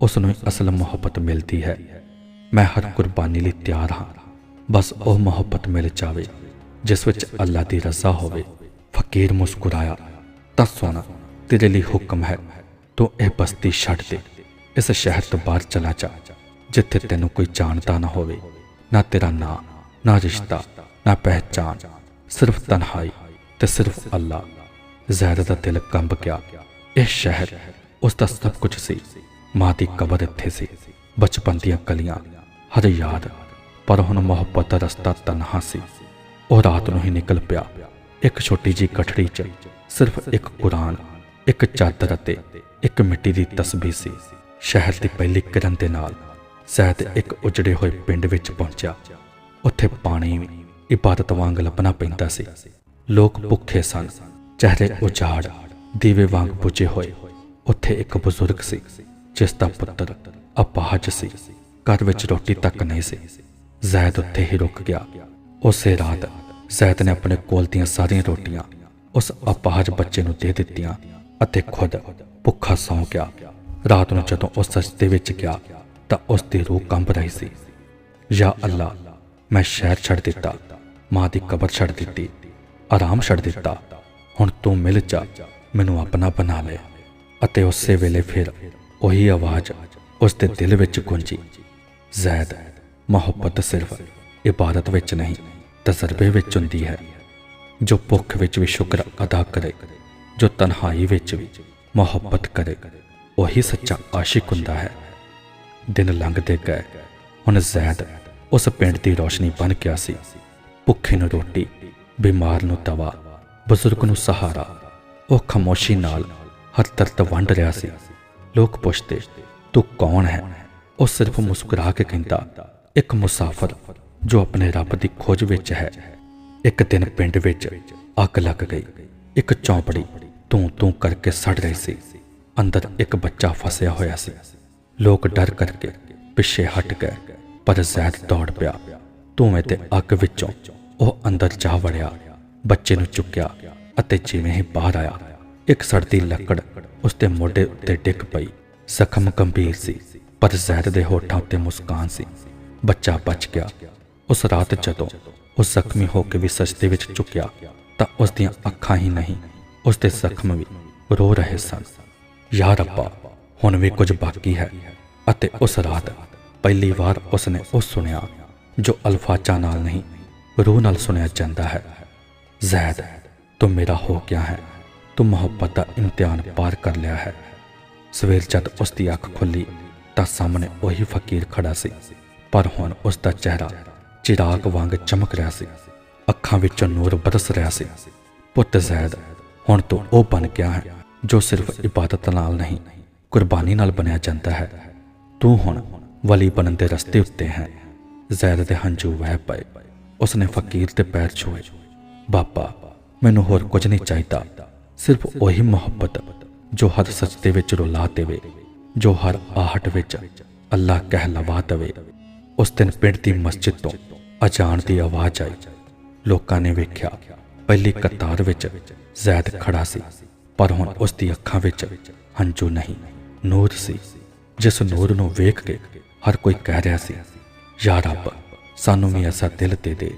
ਉਸ ਨੂੰ ਹੀ ਅਸਲ ਮੁਹੱਬਤ ਮਿਲਦੀ ਹੈ। ਮੈਂ ਹਰ ਕੁਰਬਾਨੀ ਲਈ ਤਿਆਰ ਹਾਂ। ਬਸ ਉਹ ਮੁਹੱਬਤ ਮਿਲ ਜਾਵੇ, ਜਿਸ ਵਿੱਚ ਅੱਲਾ ਦੀ ਰਜ਼ਾ ਹੋਵੇ। ਫਕੀਰ ਮੁਸਕਰਾਇਆ, ਤਾਂ ਸੋਨਾ ਤੇਰੇ ਲਈ ਹੁਕਮ ਹੈ। ਤੂੰ ਇਹ ਬਸਤੀ ਛੱਡ ਦੇ। ਇਸ ਸ਼ਹਿਰ ਤੋਂ ਬਾਹਰ ਚਲਾ ਜਾ, ਜਿੱਥੇ ਤੈਨੂੰ ਕੋਈ ਜਾਣਦਾ ਨਾ ਹੋਵੇ। ਨਾ ਤੇਰਾ ਨਾਂ, ਨਾ ਰਿਸ਼ਤਾ, ਨਾ ਪਹਿਚਾਨ ਸਿਰਫ ਤਨਹਾਈ ਤੇ ਸਿਰਫ ਅੱਲਾ। ਜ਼ੈਦ ਦਾ ਦਿਲ ਕੰਬ ਗਿਆ। ਇਹ ਸ਼ਹਿਰ ਉਸ ਦਾ ਸਭ ਕੁਝ ਸੀ। ਮਾਂ ਦੀ ਕਬਰ ਇੱਥੇ ਸੀ। ਬਚਪਨ ਦੀਆਂ ਕਲੀਆਂ। ਹਰ ਯਾਦ। ਪਰ ਹੁਣ ਮੁਹੱਬਤ ਦਾ ਰਸਤਾ ਤਨਹਾ ਸੀ। ਉਹ ਰਾਤ ਨੂੰ ਹੀ ਨਿਕਲ ਪਿਆ। ਇੱਕ ਛੋਟੀ ਜੀ ਕਠੜੀ 'ਚ ਸਿਰਫ ਇੱਕ ਕੁਰਾਨ, ਇੱਕ ਚਾਦਰ ਅਤੇ ਇੱਕ ਮਿੱਟੀ ਦੀ ਤਸਬੀਹ ਸੀ। ਸ਼ਹਿਰ ਦੀ ਪਹਿਲੀ ਕਿਰਨ ਦੇ ਨਾਲ ਜ਼ੈਦ ਇੱਕ ਉਜੜੇ ਹੋਏ ਪਿੰਡ ਵਿੱਚ ਪਹੁੰਚਿਆ। ਉੱਥੇ ਪਾਣੀ, ਇਬਾਦਤ ਵਾਂਗ ਲੱਭਣਾ ਪੈਂਦਾ ਸੀ। ਲੋਕ ਭੁੱਖੇ ਸਨ। ਚਿਹਰੇ ਉਜਾੜ, ਦੀਵੇ ਵਾਂਗ ਬੁਝੇ ਹੋਏ। ਉੱਥੇ ਇੱਕ ਬਜ਼ੁਰਗ ਸੀ, ਜਿਸ ਦਾ ਪੁੱਤਰ ਅਪਾਹਜ ਸੀ। ਘਰ ਵਿੱਚ ਰੋਟੀ ਤੱਕ ਨਹੀਂ ਸੀ। ਜ਼ੈਦ ਉੱਥੇ ਹੀ ਰੁਕ ਗਿਆ। ਉਸੇ ਰਾਤ ਜ਼ੈਦ ਨੇ ਆਪਣੇ ਕੋਲ ਦੀਆਂ ਸਾਰੀਆਂ ਰੋਟੀਆਂ ਉਸ ਅਪਾਹਜ ਬੱਚੇ ਨੂੰ ਦੇ ਦਿੱਤੀਆਂ ਅਤੇ ਖੁਦ ਭੁੱਖਾ ਸੌਂ ਗਿਆ। ਰਾਤ ਨੂੰ ਜਦੋਂ ਉਹ ਸਜਦੇ ਵਿੱਚ ਗਿਆ, ਤਾਂ ਉਸ ਦੀ ਰੂਹ ਕੰਬ ਰਹੀ ਸੀ। ਯਾ ਅੱਲਾ, ਮੈਂ ਸ਼ਹਿਰ ਛੱਡ ਦਿੱਤਾ। ਮਾਂ ਦੀ ਕਬਰ ਛੱਡ ਦਿੱਤੀ। ਆਰਾਮ ਛੱਡ ਦਿੱਤਾ। ਹੁਣ ਤੂੰ ਮਿਲ ਜਾ। ਮੈਨੂੰ ਆਪਣਾ ਬਣਾ ਲੈ। ਅਤੇ ਉਸੇ ਵੇਲੇ ਫਿਰ ਉਹੀ ਆਵਾਜ਼ ਉਸ ਦੇ ਦਿਲ ਵਿੱਚ ਗੂੰਜੀ। ਜ਼ੈਦ, ਮੁਹੱਬਤ ਸਿਰਫ ਇਬਾਦਤ ਵਿੱਚ ਨਹੀਂ, ਤਜਰਬੇ ਵਿੱਚ ਹੁੰਦੀ ਹੈ। ਜੋ ਭੁੱਖ ਵਿੱਚ ਵੀ ਸ਼ੁਕਰ ਅਦਾ ਕਰੇ, ਜੋ ਤਨਹਾਈ ਵਿੱਚ ਵੀ। ਮੁਹੱਬਤ ਕਰੇ, ਉਹੀ ਸੱਚਾ ਆਸ਼ਿਕ ਹੁੰਦਾ ਹੈ। ਦਿਨ ਲੰਘਦੇ ਗਏ, ਹੁਣ ਜ਼ੈਦ ਉਸ ਪਿੰਡ ਦੀ ਰੋਸ਼ਨੀ ਬਣ ਗਿਆ ਸੀ। ਭੁੱਖੇ ਨੂੰ ਰੋਟੀ, ਬਿਮਾਰ ਨੂੰ ਦਵਾ, ਬਜ਼ੁਰਗ ਨੂੰ ਸਹਾਰਾ, ਉਹ ਖਾਮੋਸ਼ੀ ਨਾਲ ਹਰ ਤਰਤ ਵੰਡ ਰਿਹਾ ਸੀ। ਲੋਕ ਪੁੱਛਦੇ, ਤੂੰ ਕੌਣ ਹੈ? ਉਹ ਸਿਰਫ ਮੁਸਕਰਾ ਕੇ ਕਹਿੰਦਾ, ਇੱਕ ਮੁਸਾਫਰ ਜੋ ਆਪਣੇ ਰੱਬ ਦੀ ਖੋਜ ਵਿੱਚ ਹੈ। ਇੱਕ ਦਿਨ ਪਿੰਡ ਵਿੱਚ ਅੱਗ ਲੱਗ ਗਈ, ਇੱਕ ਚੌਂਪੜੀ ਤੂੰ ਤੂੰ ਕਰਕੇ ਸੜ ਰਹੀ ਸੀ। ਅੰਦਰ ਇੱਕ ਬੱਚਾ ਫਸਿਆ ਹੋਇਆ ਸੀ। ਲੋਕ ਡਰ ਕਰਕੇ ਪਿੱਛੇ ਹਟ ਗਏ, ਪਰ ਜ਼ੈਦ ਦੌੜ ਪਿਆ। ਧੂਵੇਂ ਤੇ ਅੱਗ ਵਿੱਚੋਂ ਉਹ ਅੰਦਰ ਜਾ ਵੜਿਆ। ਬੱਚੇ ਨੂੰ ਚੁੱਕਿਆ ਅਤੇ ਜਿਵੇਂ ਹੀ ਬਾਹਰ ਆਇਆ, ਇੱਕ ਸੜਦੀ ਲੱਕੜ ਉਸ ਦੇ ਮੋਢੇ ਉੱਤੇ ਡਿੱਗ ਪਈ। ਜ਼ਖਮ ਗੰਭੀਰ ਸੀ, ਪਰ ਜ਼ੈਦ ਦੇ ਹੋਠਾਂ ਉੱਤੇ ਮੁਸਕਾਨ ਸੀ। ਬੱਚਾ ਬਚ ਗਿਆ। ਉਸ ਰਾਤ ਜਦੋਂ ਉਹ ਜ਼ਖਮੀ ਹੋ ਕੇ ਵੀ ਸਜਦੇ ਵਿੱਚ ਝੁਕਿਆ, ਤਾਂ ਉਸ ਦੀਆਂ ਅੱਖਾਂ ਹੀ ਨਹੀਂ ਉਸ ਦੇ ਜ਼ਖਮ ਵੀ ਰੋ ਰਹੇ ਸਨ। ਯਾ ਰੱਬਾ ਹੁਣ ਵੀ ਕੁਝ ਬਾਕੀ ਹੈ ਅਤੇ ਉਸ ਰਾਤ ਪਹਿਲੀ ਵਾਰ ਉਸਨੇ ਉਹ ਸੁਣਿਆ ਜੋ ਅਲਫਾਜ਼ਾਂ ਨਾਲ ਨਹੀਂ, ਰੂਹ ਨਾਲ ਸੁਣਿਆ ਜਾਂਦਾ ਹੈ। ਜ਼ੈਦ, ਤੂੰ ਮੇਰਾ ਹੋ ਗਿਆ ਹੈ। ਤੂੰ ਮੁਹੱਬਤ ਦਾ ਇਮਤਿਹਾਨ ਪਾਰ ਕਰ ਲਿਆ ਹੈ। ਸਵੇਰ ਜਦ ਉਸ ਦੀ ਅੱਖ ਖੁੱਲੀ ਤਾਂ ਸਾਹਮਣੇ ਉਹੀ ਫਕੀਰ ਖੜਾ ਸੀ। ਪਰ ਹੁਣ ਉਸ ਦਾ ਚਿਹਰਾ ਚਿਰਾਗ ਵਾਂਗ ਚਮਕ ਰਿਹਾ ਸੀ। ਅੱਖਾਂ ਵਿੱਚੋਂ ਨੂਰ ਬਰਸ ਰਿਹਾ ਸੀ। ਪੁੱਤ ਜ਼ੈਦ ਹੁਣ ਤੂੰ ਉਹ ਬਣ ਗਿਆ ਹੈ ਜੋ ਸਿਰਫ ਇਬਾਦਤ ਨਾਲ ਨਹੀਂ, ਕੁਰਬਾਨੀ ਨਾਲ ਬਣਿਆ ਜਾਂਦਾ ਹੈ। ਤੂੰ ਹੁਣ ਵਲੀ ਬਣਨ ਦੇ ਰਸਤੇ ਉੱਤੇ ਹੈ। ਜ਼ੈਦ ਦੇ ਹੰਝੂ ਵਹਿ ਪਏ। ਉਸਨੇ ਫਕੀਰ ਦੇ ਪੈਰ ਛੂਏ ਬਾਪਾ ਮੈਨੂੰ ਹੋਰ ਕੁਝ ਨਹੀਂ ਚਾਹੀਦਾ। ਸਿਰਫ ਉਹੀ ਮੁਹੱਬਤ ਜੋ ਹਰ ਸਜਦੇ ਵਿੱਚ ਰੁਲਾ ਦੇਵੇ, ਜੋ ਹਰ ਆਹਟ ਵਿੱਚ ਅੱਲਾ ਕਹਿਲਵਾ ਦੇਵੇ। ਉਸ ਦਿਨ ਪਿੰਡ ਦੀ ਮਸਜਿਦ ਤੋਂ ਅਜਾਨ ਦੀ ਆਵਾਜ਼ ਆਈ। ਲੋਕਾਂ ਨੇ ਵੇਖਿਆ, ਪਹਿਲੀ ਕਤਾਰ ਵਿੱਚ ਜ਼ੈਦ ਖੜਾ ਸੀ, ਪਰ ਹੁਣ ਉਸ ਦੀ ਅੱਖਾਂ ਵਿੱਚ ਹੰਝੂ ਨਹੀਂ, ਨੂਰ ਸੀ। ਜਿਸ ਨੂਰ ਨੂੰ ਵੇਖ ਕੇ ਹਰ ਕੋਈ ਕਹਿ ਰਿਹਾ ਸੀ, ਯਾ ਰੱਬ, ਸਾਨੂੰ ਵੀ ਐਸਾ ਦਿਲ ਦੇ ਦੇ,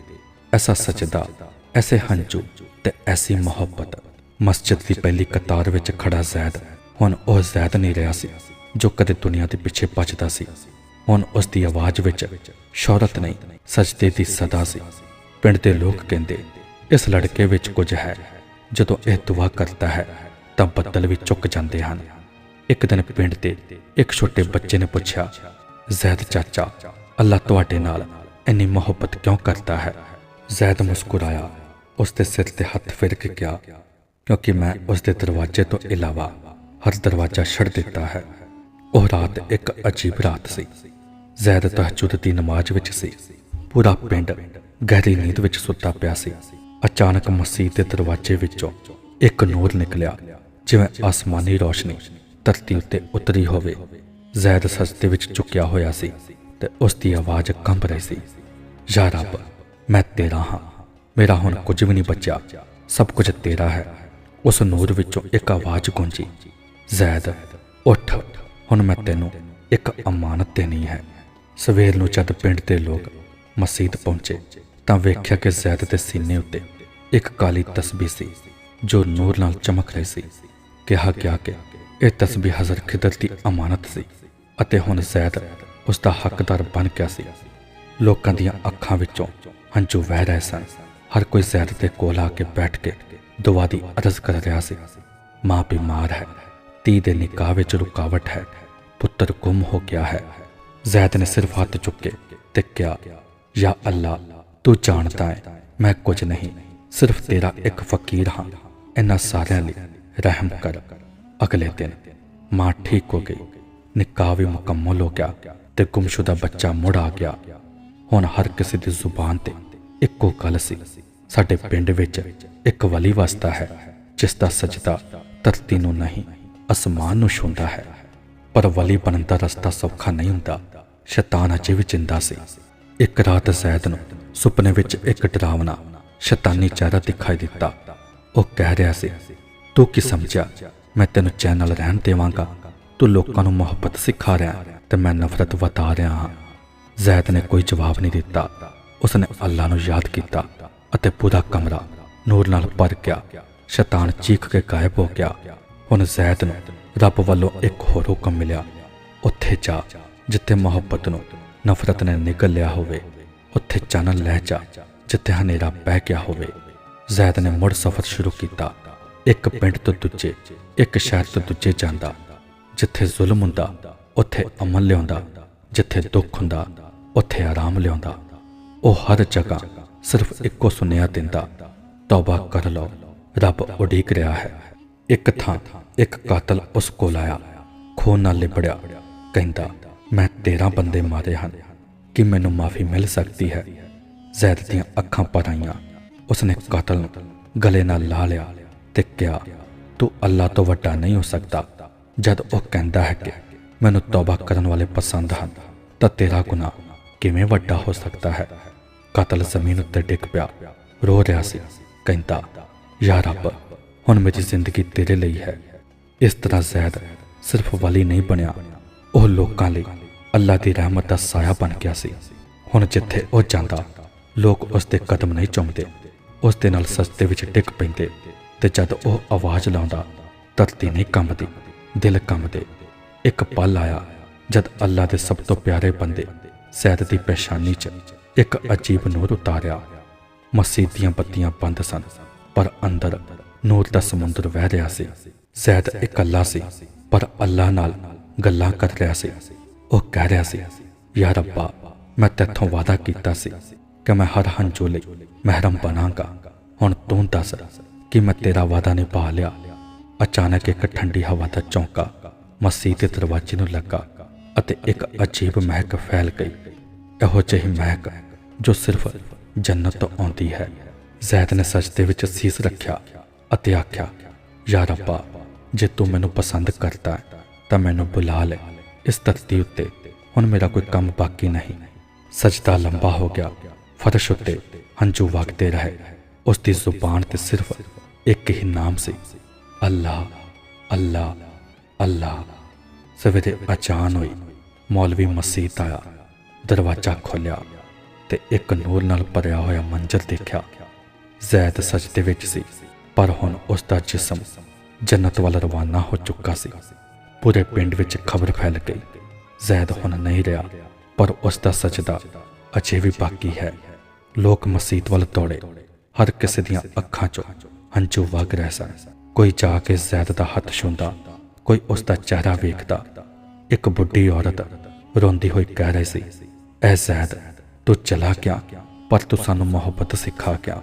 ਐਸਾ ਸਜਦਾ ਐਸੇ ਹੰਝੂ ਤੇ ਐਸੀ ਮੁਹੱਬਤ। ਮਸਜਿਦ ਦੀ ਪਹਿਲੀ ਕਤਾਰ ਵਿੱਚ ਖੜਾ ਜ਼ੈਦ ਹੁਣ ਉਹ ਜ਼ੈਦ ਨਹੀਂ ਰਿਹਾ ਸੀ, ਜੋ ਕਦੇ ਦੁਨੀਆ ਦੇ ਪਿੱਛੇ ਭੱਜਦਾ ਸੀ। ਹੁਣ ਉਸ ਦੀ ਆਵਾਜ਼ ਵਿੱਚ ਸ਼ੌਹਰਤ ਨਹੀਂ, ਸਜਦੇ ਦੀ ਸਦਾ ਸੀ। ਪਿੰਡ ਦੇ ਲੋਕ ਕਹਿੰਦੇ, ਇਸ ਲੜਕੇ ਵਿੱਚ ਕੁਝ ਹੈ ਜਦੋਂ ਇਹ ਦੁਆ ਕਰਦਾ ਹੈ, ਤਾਂ ਬੱਦਲ ਵੀ ਚੁੱਕ ਜਾਂਦੇ ਹਨ। ਇੱਕ ਦਿਨ ਪਿੰਡ ਦੇ ਇੱਕ ਛੋਟੇ ਬੱਚੇ ਨੇ ਪੁੱਛਿਆ, ਜ਼ੈਦ ਚਾਚਾ, ਅੱਲਾ ਤੁਹਾਡੇ ਨਾਲ ਇੰਨੀ ਮੁਹੱਬਤ ਕਿਉਂ ਕਰਦਾ ਹੈ? ਜ਼ੈਦ ਮੁਸਕਰਾਇਆ, ਉਸ ਦੇ ਸਿਰ ਤੇ ਹੱਥ ਫੇਰ ਕੇ ਗਿਆ, ਕਿਉਂਕਿ ਮੈਂ ਉਸ ਦੇ ਦਰਵਾਜ਼ੇ ਤੋਂ ਇਲਾਵਾ ਹਰ ਦਰਵਾਜ਼ਾ ਛੱਡ ਦਿੱਤਾ ਹੈ। ਉਹ ਰਾਤ ਇੱਕ ਅਜੀਬ ਰਾਤ ਸੀ। ਜ਼ੈਦ ਤਹਜੁਦ ਦੀ ਨਮਾਜ਼ ਵਿੱਚ ਸੀ। ਪੂਰਾ ਪਿੰਡ ਗਹਿਰੀ ਨੀਂਦ ਵਿੱਚ ਸੁੱਤਾ ਪਿਆ ਸੀ। ਅਚਾਨਕ ਮਸਜਿਦ ਦੇ ਦਰਵਾਜ਼ੇ ਵਿੱਚੋਂ ਇੱਕ ਨੂਰ ਨਿਕਲਿਆ, ਜਿਵੇਂ ਆਸਮਾਨੀ ਰੋਸ਼ਨੀ ਧਰਤੀ ਉੱਤੇ ਉਤਰੀ ਹੋਵੇ। ਜ਼ੈਦ ਸਜਦੇ ਵਿੱਚ ਝੁਕਿਆ ਹੋਇਆ ਸੀ ਤੇ ਉਸ ਦੀ ਆਵਾਜ਼ ਕੰਬ ਰਹੀ ਸੀ। ਯਾ ਰੱਬ, ਮੈਂ ਤੇਰਾ ਹਾਂ। ਮੇਰਾ ਹੁਣ ਕੁਝ ਵੀ ਨਹੀਂ ਬਚਿਆ। ਸਭ ਕੁਝ ਤੇਰਾ ਹੈ। ਉਸ ਨੂਰ ਵਿੱਚੋਂ ਇੱਕ ਆਵਾਜ਼ ਗੂੰਜੀ। ਜ਼ੈਦ ਉੱਠ। ਹੁਣ ਮੈਂ ਤੈਨੂੰ ਇੱਕ ਅਮਾਨਤ ਦੇਣੀ ਹੈ। ਸਵੇਰ ਨੂੰ ਜਦ ਪਿੰਡ ਦੇ ਲੋਕ ਮਸਜਿਦ ਪਹੁੰਚੇ, ਤਾਂ ਵੇਖਿਆ ਕਿ ਜ਼ੈਦ ਦੇ ਸੀਨੇ ਉੱਤੇ ਇੱਕ ਕਾਲੀ ਤਸਬੀਹ ਸੀ, ਜੋ ਨੂਰ ਨਾਲ ਚਮਕ ਰਹੀ ਸੀ। ਕਿਹਾ ਗਿਆ ਕਿ ਇਹ ਤਸਬੀਹ ਹਜ਼ਰ ਖਿਦਰ ਦੀ ਅਮਾਨਤ ਸੀ ਅਤੇ ਹੁਣ ਜ਼ੈਦ ਉਸ ਦਾ ਹੱਕਦਾਰ ਬਣ ਗਿਆ ਸੀ। ਲੋਕਾਂ ਦੀਆਂ ਅੱਖਾਂ ਵਿੱਚੋਂ ਹੰਝੂ ਵਹਿ ਰਹੇ ਸਨ। ਹਰ ਕੋਈ ਜ਼ੈਦ ਦੇ ਕੋਲ ਆ ਕੇ ਬੈਠ ਕੇ ਦੁਆ ਦੀ ਅਰਜ਼ ਕਰ ਰਿਹਾ ਸੀ। ਮਾਂ ਬਿਮਾਰ ਹੈ, ਧੀ ਦੇ ਨਿਕਾਹ ਵਿੱਚ ਰੁਕਾਵਟ ਹੈ, ਪੁੱਤਰ ਗੁੰਮ ਹੋ ਗਿਆ ਹੈ। ਜ਼ੈਦ ਨੇ ਸਿਰਫ ਹੱਥ ਚੁੱਕੇ ਤੇ ਕਿਹਾ, ਯਾ ਅੱਲਾ, ਤੂੰ ਜਾਣਦਾ ਹੈ, ਮੈਂ ਕੁਝ ਨਹੀਂ। ਸਿਰਫ ਤੇਰਾ ਇੱਕ ਫਕੀਰ ਹਾਂ। ਇਹਨਾਂ ਸਾਰਿਆਂ ਲਈ ਰਹਿਮ ਕਰ। ਅਗਲੇ ਦਿਨ ਮਾਂ ਠੀਕ ਹੋ ਗਈ। ਨਿਕਾਹ ਵੀ ਮੁਕੰਮਲ ਹੋ ਗਿਆ ਤੇ ਗੁੰਮਸ਼ੁਦਾ ਬੱਚਾ ਮੁੜ ਆ ਗਿਆ। ਹੁਣ ਹਰ ਕਿਸੇ ਦੀ ਜ਼ੁਬਾਨ ਤੇ ਇੱਕੋ ਗੱਲ ਸੀ। ਸਾਡੇ ਪਿੰਡ ਵਿੱਚ ਇੱਕ ਵਲੀ ਵਸਦਾ ਹੈ, ਜਿਸ ਦਾ ਸਜਦਾ ਧਰਤੀ ਨੂੰ ਨਹੀਂ, ਅਸਮਾਨ ਨੂੰ ਛੂੰਹਦਾ ਹੈ। ਪਰ ਵਲੀ ਬਣਨ ਦਾ ਰਸਤਾ ਸੌਖਾ ਨਹੀਂ ਹੁੰਦਾ। ਸ਼ੈਤਾਨ ਅਜੇ ਵੀ ਜਿੰਦਾ ਸੀ। ਇੱਕ ਰਾਤ ਜ਼ੈਦ ਨੂੰ ਸੁਪਨੇ ਵਿੱਚ ਇੱਕ ਡਰਾਵਨਾ ਸ਼ੈਤਾਨੀ ਚਿਹਰਾ ਦਿਖਾਈ ਦਿੱਤਾ। ਉਹ ਕਹਿ ਰਿਹਾ ਸੀ, ਤੂੰ ਕੀ ਸਮਝਿਆ? ਮੈਂ ਤੈਨੂੰ ਚੈਨਲ ਰਹਿਣ ਦੇਵਾਂਗਾ। ਤੂੰ ਲੋਕਾਂ ਨੂੰ ਮੁਹੱਬਤ ਸਿਖਾ ਰਿਹਾ ਹੈ ਤੇ ਮੈਂ ਨਫ਼ਰਤ ਵਤਾ ਰਿਹਾ ਹਾਂ। ਜ਼ੈਦ ਨੇ ਕੋਈ ਜਵਾਬ ਨਹੀਂ ਦਿੱਤਾ। ਉਸਨੇ ਅੱਲਾ ਨੂੰ ਯਾਦ ਕੀਤਾ ਅਤੇ ਪੂਰਾ ਕਮਰਾ ਨੂਰ ਨਾਲ ਭਰ ਗਿਆ। ਸ਼ੈਤਾਨ ਚੀਖ ਕੇ ਗਾਇਬ ਹੋ ਗਿਆ। ਹੁਣ ਜ਼ੈਦ ਨੂੰ ਰੱਬ ਵੱਲੋਂ ਇੱਕ ਹੋਰ ਹੁਕਮ ਮਿਲਿਆ। ਉੱਥੇ ਜਾ, ਜਿੱਥੇ ਮੁਹੱਬਤ ਨੂੰ ਨਫ਼ਰਤ ਨੇ ਨਿਕਲ ਲਿਆ ਹੋਵੇ। ਉੱਥੇ ਚਾਨਣ ਲੈ ਜਾ। ਜਿੱਥੇ ਹਨੇਰਾ ਪੈ ਗਿਆ ਹੋਵੇ। ਜ਼ੈਦ ਨੇ ਮੁੜ ਸਫ਼ਰ ਸ਼ੁਰੂ ਕੀਤਾ। ਇੱਕ ਪਿੰਡ ਤੋਂ ਦੂਜੇ, ਇੱਕ ਸ਼ਹਿਰ ਤੋਂ ਦੂਜੇ ਜਾਂਦਾ। ਜਿੱਥੇ ਜ਼ੁਲਮ ਹੁੰਦਾ, ਉੱਥੇ ਅਮਨ ਲਿਆਉਂਦਾ। ਜਿੱਥੇ ਦੁੱਖ ਹੁੰਦਾ, ਉੱਥੇ ਆਰਾਮ ਲਿਆਉਂਦਾ। ਉਹ ਹਰ ਜਗ੍ਹਾ ਸਿਰਫ ਇੱਕੋ ਸੁਨੇਹਾ ਦਿੰਦਾ, ਤੌਬਾ ਕਰ ਲਓ, ਰੱਬ ਉਡੀਕ ਰਿਹਾ ਹੈ। ਇੱਕ ਥਾਂ, ਇੱਕ ਕਾਤਲ ਉਸ ਕੋਲ ਆਇਆ। ਖੂਨ ਨਾਲ ਲਿਬੜਿਆ, ਕਹਿੰਦਾ, ਮੈਂ 13 ਬੰਦੇ ਮਾਰੇ ਹਨ, ਕਿ ਮੈਨੂੰ ਮਾਫੀ ਮਿਲ ਸਕਦੀ ਹੈ? ਜ਼ੈਦ ਦੀਆਂ ਅੱਖਾਂ ਭਰ ਆਈਆਂ ਉਸਨੇ ਕਾਤਲ ਨੂੰ ਗਲੇ ਨਾਲ ਲਾ ਲਿਆ ਤੇ ਕਿਹਾ, ਤੂੰ ਅੱਲਾ ਤੋਂ ਵੱਡਾ ਨਹੀਂ ਹੋ ਸਕਦਾ। ਜਦ ਉਹ ਕਹਿੰਦਾ ਹੈ ਕਿ ਮੈਨੂੰ ਤੌਬਾ ਕਰਨ ਵਾਲੇ ਪਸੰਦ ਹਨ, ਤਾਂ ਤੇਰਾ ਗੁਨਾਹ ਕਿਵੇਂ ਵੱਡਾ ਹੋ ਸਕਦਾ ਹੈ? ਕਾਤਲ ਜ਼ਮੀਨ ਉੱਤੇ ਡਿੱਗ ਪਿਆ। ਰੋ ਰਿਹਾ ਸੀ, ਕਹਿੰਦਾ, ਯਾ ਰੱਬ, ਹੁਣ ਮੇਰੀ ਜ਼ਿੰਦਗੀ ਤੇਰੇ ਲਈ ਹੈ। ਇਸ ਤਰ੍ਹਾਂ ਜ਼ੈਦ ਸਿਰਫ ਵਲੀ ਨਹੀਂ ਬਣਿਆ। ਉਹ ਲੋਕਾਂ ਲਈ ਅੱਲਾ ਦੀ ਰਹਿਮਤ ਦਾ ਸਾਇਆ ਬਣ ਗਿਆ ਸੀ। ਹੁਣ ਜਿੱਥੇ ਉਹ ਜਾਂਦਾ ਲੋਕ ਉਸ ਦੇ ਕਦਮ ਨਹੀਂ ਚੁੰਮਦੇ। ਉਸ ਦੇ ਨਾਲ ਸਸਤੇ ਵਿੱਚ ਡਿੱਗ ਪੈਂਦੇ ਤੇ ਜਦ ਉਹ ਆਵਾਜ਼ ਲਾਉਂਦਾ ਧਰਤੀ ਨਹੀਂ ਕੰਬਦੀ, ਦਿਲ ਕੰਬਦੇ। ਇੱਕ ਪਲ ਆਇਆ ਜਦ ਅੱਲਾ ਦੇ ਸਭ ਤੋਂ ਪਿਆਰੇ ਬੰਦੇ ਸੈਦ ਦੀ ਪਛਾਣੀ 'ਚ ਇੱਕ ਅਜੀਬ ਨੂਰ ਉਤਾਰਿਆ। ਮਸਜਿਦ ਦੀਆਂ ਬੱਤੀਆਂ ਬੰਦ ਸਨ, ਪਰ ਅੰਦਰ ਨੂਰ ਦਾ ਸਮੁੰਦਰ ਵਹਿ ਰਿਹਾ ਸੀ। ਸੈਦ ਇਕੱਲਾ ਸੀ, ਪਰ ਅੱਲਾ ਨਾਲ ਗੱਲਾਂ ਕਰ ਰਿਹਾ ਸੀ। ਉਹ ਕਹਿ ਰਿਹਾ ਸੀ, ਯਾ ਰੱਬਾ, ਮੈਂ ਤੇਥੋਂ ਵਾਅਦਾ ਕੀਤਾ ਸੀ ਕਿ ਮੈਂ ਹਰ ਹੰਝੂ ਲਈ ਮਹਿਰਮ ਬਣਾਂਗਾ। ਹੁਣ ਤੂੰ ਦੱਸ ਕਿ ਮੈਂ ਤੇਰਾ ਵਾਅਦਾ ਨਿਭਾ ਲਿਆ। ਅਚਾਨਕ ਇੱਕ ਠੰਡੀ ਹਵਾ ਦਾ ਝੋਂਕਾ ਮਸਜਿਦ ਦੇ ਦਰਵਾਜ਼ੇ ਨੂੰ ਲੱਗਾ ਅਤੇ ਇੱਕ ਅਜੀਬ ਮਹਿਕ ਫੈਲ ਗਈ। ਇਹੋ ਜਿਹੀ ਮਹਿਕ ਜੋ ਸਿਰਫ ਜੰਨਤ ਤੋਂ ਆਉਂਦੀ ਹੈ। ਜ਼ੈਦ ਨੇ ਸਜਦੇ ਵਿੱਚ ਸੀਸ ਰੱਖਿਆ ਅਤੇ ਆਖਿਆ, ਯਾ ਰੱਬਾ, ਜੇ ਤੂੰ ਮੈਨੂੰ ਪਸੰਦ ਕਰਦਾ ਹੈ ਤਾਂ ਮੈਨੂੰ ਬੁਲਾ ਲੈ। ਇਸ ਧਰਤੀ ਉੱਤੇ ਹੁਣ ਮੇਰਾ ਕੋਈ ਕੰਮ ਬਾਕੀ ਨਹੀਂ। ਸਜਦਾ ਲੰਬਾ ਹੋ ਗਿਆ। ਫਰਸ਼ ਉੱਤੇ ਹੰਝੂ ਵਗਦੇ ਰਹੇ। ਉਸ ਦੀ ਜ਼ੁਬਾਨ ਤੇ ਸਿਰਫ ਇੱਕ ਹੀ ਨਾਮ ਸੀ ਅੱਲਾ ਅੱਲਾ ਅੱਲਾ ਸਵੇਰੇ ਅਚਾਨ ਹੋਈ, ਮੌਲਵੀ ਮਸੀਤ ਆਇਆ, ਦਰਵਾਜ਼ਾ ਖੋਲ੍ਹਿਆ ਤੇ ਇੱਕ ਨੂਰ ਨਾਲ ਭਰਿਆ ਹੋਇਆ ਮੰਜ਼ਰ ਦੇਖਿਆ। ਜ਼ੈਦ ਸਜਦੇ ਵਿੱਚ ਸੀ, ਪਰ ਹੁਣ ਉਸ ਦਾ ਜਿਸਮ ਜੰਨਤ ਵੱਲ ਰਵਾਨਾ ਹੋ ਚੁੱਕਾ ਸੀ। ਪੂਰੇ ਪਿੰਡ ਵਿੱਚ ਖਬਰ ਫੈਲ ਗਈ, ਜ਼ੈਦ ਹੁਣ ਨਹੀਂ ਰਿਹਾ, ਪਰ ਉਸ ਦਾ ਸਜਦਾ ਅਜੇ ਵੀ ਬਾਕੀ ਹੈ। ਲੋਕ ਮਸਜਿਦ ਵੱਲ ਦੌੜੇ। ਹਰ ਕਿਸੇ ਦੀਆਂ ਅੱਖਾਂ 'ਚੋਂ ਹੰਝੂ ਵਗ ਰਹੇ ਸਨ। ਕੋਈ ਜਾ ਕੇ ਜ਼ੈਦ ਦਾ ਹੱਥ ਛੂੰਦਾ ਕੋਈ ਉਸ ਦਾ ਚਿਹਰਾ ਵੇਖਦਾ। ਇੱਕ ਬੁੱਢੀ ਔਰਤ ਰੋਂਦੀ ਹੋਈ ਕਹਿ ਰਹੀ ਸੀ ਐ ਜ਼ੈਦ ਤੂੰ ਚਲਾ ਗਿਆ, ਪਰ ਤੂੰ ਸਾਨੂੰ ਮੁਹੱਬਤ ਸਿਖਾ ਗਿਆ।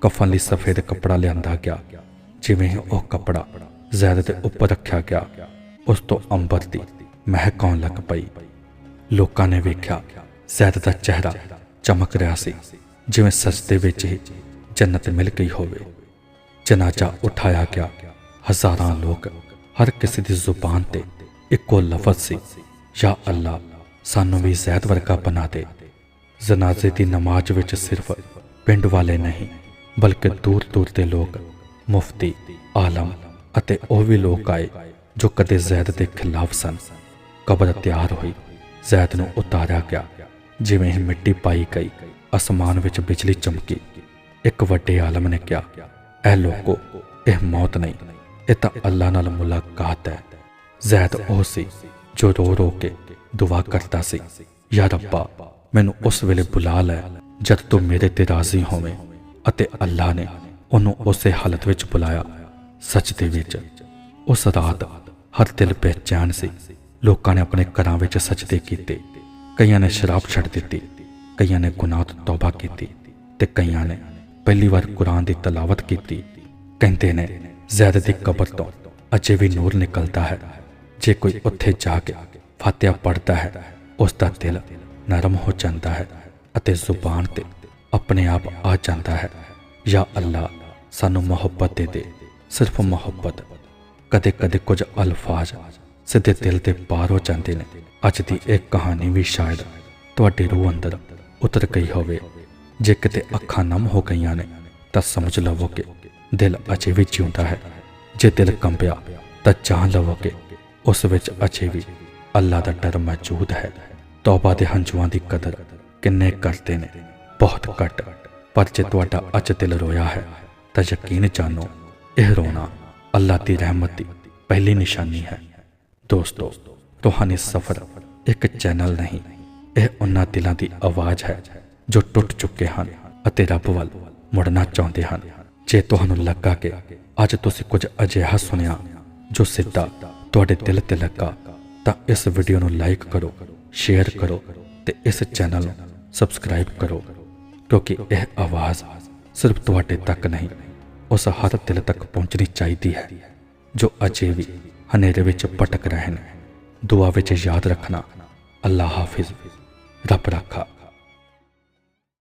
ਕਫਨ ਲਈ ਸਫੇਦ ਕੱਪੜਾ ਲਿਆਂਦਾ ਗਿਆ। ਜਿਵੇਂ ਉਹ ਕੱਪੜਾ ਜ਼ੈਦ ਦੇ ਉੱਪਰ ਰੱਖਿਆ ਗਿਆ, ਉਸ ਤੋਂ ਅੰਬਰ ਦੀ ਮਹਿਕ ਆਉਣ ਲੱਗ ਪਈ। ਲੋਕਾਂ ਨੇ ਵੇਖਿਆ ਜ਼ੈਦ ਦਾ ਚਿਹਰਾ ਚਮਕ ਰਿਹਾ ਸੀ, ਜਿਵੇਂ ਸਸਤੇ ਵਿੱਚ ਹੀ ਜੰਨਤ ਮਿਲ ਗਈ ਹੋਵੇ। ਜਨਾਜ਼ਾ ਉਠਾਇਆ ਗਿਆ। ਹਜ਼ਾਰਾਂ ਲੋਕ ਹਰ ਕਿਸੇ ਦੀ ਜ਼ੁਬਾਨ ਤੇ ਇੱਕੋ ਲਫ਼ਜ਼ ਸੀ, ਯਾ ਅੱਲਾ ਸਾਨੂੰ ਵੀ ਜ਼ੈਦ ਵਰਗਾ ਬਣਾ ਦੇ। ਜਨਾਜ਼ੇ ਦੀ ਨਮਾਜ਼ ਵਿੱਚ ਸਿਰਫ ਪਿੰਡ ਵਾਲੇ ਨਹੀਂ, ਬਲਕਿ ਦੂਰ ਦੂਰ ਦੇ ਲੋਕ, ਮੁਫਤੀ, ਆਲਮ ਅਤੇ ਉਹ ਵੀ ਲੋਕ ਆਏ ਜੋ ਕਦੇ ਜ਼ੈਦ ਦੇ ਖਿਲਾਫ ਸਨ। ਕਬਰ ਤਿਆਰ ਹੋਈ ਜ਼ੈਦ ਨੂੰ ਉਤਾਰਿਆ ਗਿਆ। ਜਿਵੇਂ ਹੀ ਮਿੱਟੀ ਪਾਈ ਗਈ, ਅਸਮਾਨ ਵਿੱਚ ਬਿਜਲੀ ਚਮਕੀ। ਇੱਕ ਵੱਡੇ ਆਲਮ ਨੇ ਕਿਹਾ, ਇਹ ਲੋਕੋ, ਇਹ ਮੌਤ ਨਹੀਂ, ਇਹ ਤਾਂ ਅੱਲਾ ਨਾਲ ਮੁਲਾਕਾਤ ਹੈ। ਜ਼ੈਦ ਉਹ ਸੀ ਜੋ ਰੋ ਰੋ ਕੇ ਦੁਆ ਕਰਦਾ ਸੀ, ਯਾ ਰੱਬਾ, ਮੈਨੂੰ ਉਸ ਵੇਲੇ ਬੁਲਾ ਲੈ, ਜਦ ਤੂੰ ਮੇਰੇ ਤੇ ਰਾਜ਼ੀ ਹੋਵੇਂ। ਅਤੇ ਅੱਲਾ ਨੇ ਉਹਨੂੰ ਉਸੇ ਹਾਲਤ ਵਿੱਚ ਬੁਲਾਇਆ, ਸੱਚ ਦੇ ਵਿੱਚ। ਉਸ ਰਾਤ ਹਰ ਦਿਲ ਬੇਚੈਨ ਸੀ। ਲੋਕਾਂ ਨੇ ਆਪਣੇ ਘਰਾਂ ਵਿੱਚ ਸਜਦੇ ਕੀਤੇ। ਕਈਆਂ ਨੇ ਸ਼ਰਾਬ ਛੱਡ ਦਿੱਤੀ, ਕਈਆਂ ਨੇ ਗੁਨਾਹ ਤੋਂ ਤੌਬਾ ਕੀਤੀ ਤੇ ਕਈਆਂ ਨੇ ਪਹਿਲੀ ਵਾਰ ਕੁਰਾਨ ਦੀ ਤਲਾਵਤ ਕੀਤੀ। ਕਹਿੰਦੇ ਨੇ ਜ਼ੈਦ ਦੀ ਕਬਰ ਤੋਂ ਅਜੇ ਵੀ ਨੂਰ ਨਿਕਲਦਾ ਹੈ। ਜੇ ਕੋਈ ਉੱਥੇ ਜਾ ਕੇ ਫਾਤਿਹਾ ਪੜ੍ਹਦਾ ਹੈ ਉਸ ਦਾ ਦਿਲ ਨਰਮ ਹੋ ਜਾਂਦਾ ਹੈ ਅਤੇ ਜ਼ੁਬਾਨ ਤੇ ਆਪਣੇ ਆਪ ਆ ਜਾਂਦਾ ਹੈ। ਯਾ ਅੱਲਾ ਸਾਨੂੰ ਮੁਹੱਬਤ ਦੇ ਦੇ, ਸਿਰਫ ਮੁਹੱਬਤ। ਕਦੇ ਕਦੇ ਕੁਝ ਅਲਫਾਜ਼ ਸਿੱਧੇ ਦਿਲ ਦੇ ਪਾਰ ਹੋ ਜਾਂਦੇ ਨੇ। ਅੱਜ ਦੀ ਇਹ ਕਹਾਣੀ ਵੀ ਸ਼ਾਇਦ ਤੁਹਾਡੀ ਰੂਹ ਅੰਦਰ ਉਤਰ ਗਈ ਹੋਵੇ। ਜੇ ਕਿਤੇ ਅੱਖਾਂ ਨਮ ਹੋ ਗਈਆਂ ਨੇ, ਤਾਂ ਸਮਝ ਲਵੋ ਕਿ ਦਿਲ ਅਜੇ ਵੀ ਜਿਉਂਦਾ ਹੈ। ਜੇ ਦਿਲ ਕੰਬਿਆ, ਤਾਂ ਜਾਣ ਲਵੋ ਕਿ ਉਸ ਵਿੱਚ ਅਜੇ ਵੀ ਅੱਲਾ ਦਾ ਡਰ ਮੌਜੂਦ ਹੈ। ਤੌਬਾ ਦੇ ਹੰਝੂਆਂ ਦੀ ਕਦਰ ਕਿੰਨੇ ਕਰਦੇ ਨੇ? ਬਹੁਤ ਘੱਟ। ਪਰ ਜੇ ਤੁਹਾਡਾ ਅੱਜ ਦਿਲ ਰੋਇਆ ਹੈ, ਤਾਂ ਯਕੀਨ ਜਾਣੋ, ਇਹ ਰੋਣਾ ਅੱਲਾ ਦੀ ਰਹਿਮਤ ਦੀ ਪਹਿਲੀ ਨਿਸ਼ਾਨੀ ਹੈ। ਦੋਸਤੋ ਤੁਹਾਨੂੰ ਸਫ਼ਰ ਇੱਕ ਚੈਨਲ ਨਹੀਂ, ਇਹ ਉਹਨਾਂ ਦਿਲਾਂ ਦੀ ਆਵਾਜ਼ ਹੈ ਜੋ ਟੁੱਟ ਚੁੱਕੇ ਹਨ ਅਤੇ ਰੱਬ ਵੱਲ ਮੁੜਨਾ ਚਾਹੁੰਦੇ ਹਨ। ਜੇ ਤੁਹਾਨੂੰ ਲੱਗਾ ਕਿ ਅੱਜ ਤੁਸੀਂ ਕੁਝ ਅਜਿਹਾ ਸੁਣਿਆ ਜੋ ਸਿੱਧਾ ਤੁਹਾਡੇ ਦਿਲ ਤੇ ਲੱਗਾ, ਤਾਂ ਇਸ ਵੀਡੀਓ ਨੂੰ ਲਾਈਕ ਕਰੋ, ਸ਼ੇਅਰ ਕਰੋ ਤੇ ਇਸ ਚੈਨਲ ਨੂੰ ਸਬਸਕ੍ਰਾਈਬ ਕਰੋ, ਕਿਉਂਕਿ ਇਹ ਆਵਾਜ਼ ਸਿਰਫ ਤੁਹਾਡੇ ਤੱਕ ਨਹੀਂ, ਉਸ ਹਰ ਦਿਲ ਤੱਕ ਪਹੁੰਚਣੀ ਚਾਹੀਦੀ ਹੈ ਜੋ ਅਜੇ ਵੀ ਹਨੇਰੇ ਵਿੱਚ ਭਟਕ ਰਹੇ ਨੇ। ਦੁਆ ਵਿੱਚ ਯਾਦ ਰੱਖਣਾ। ਅੱਲਾ ਹਾਫਿਜ਼। ਰੱਬ ਰਾਖਾ।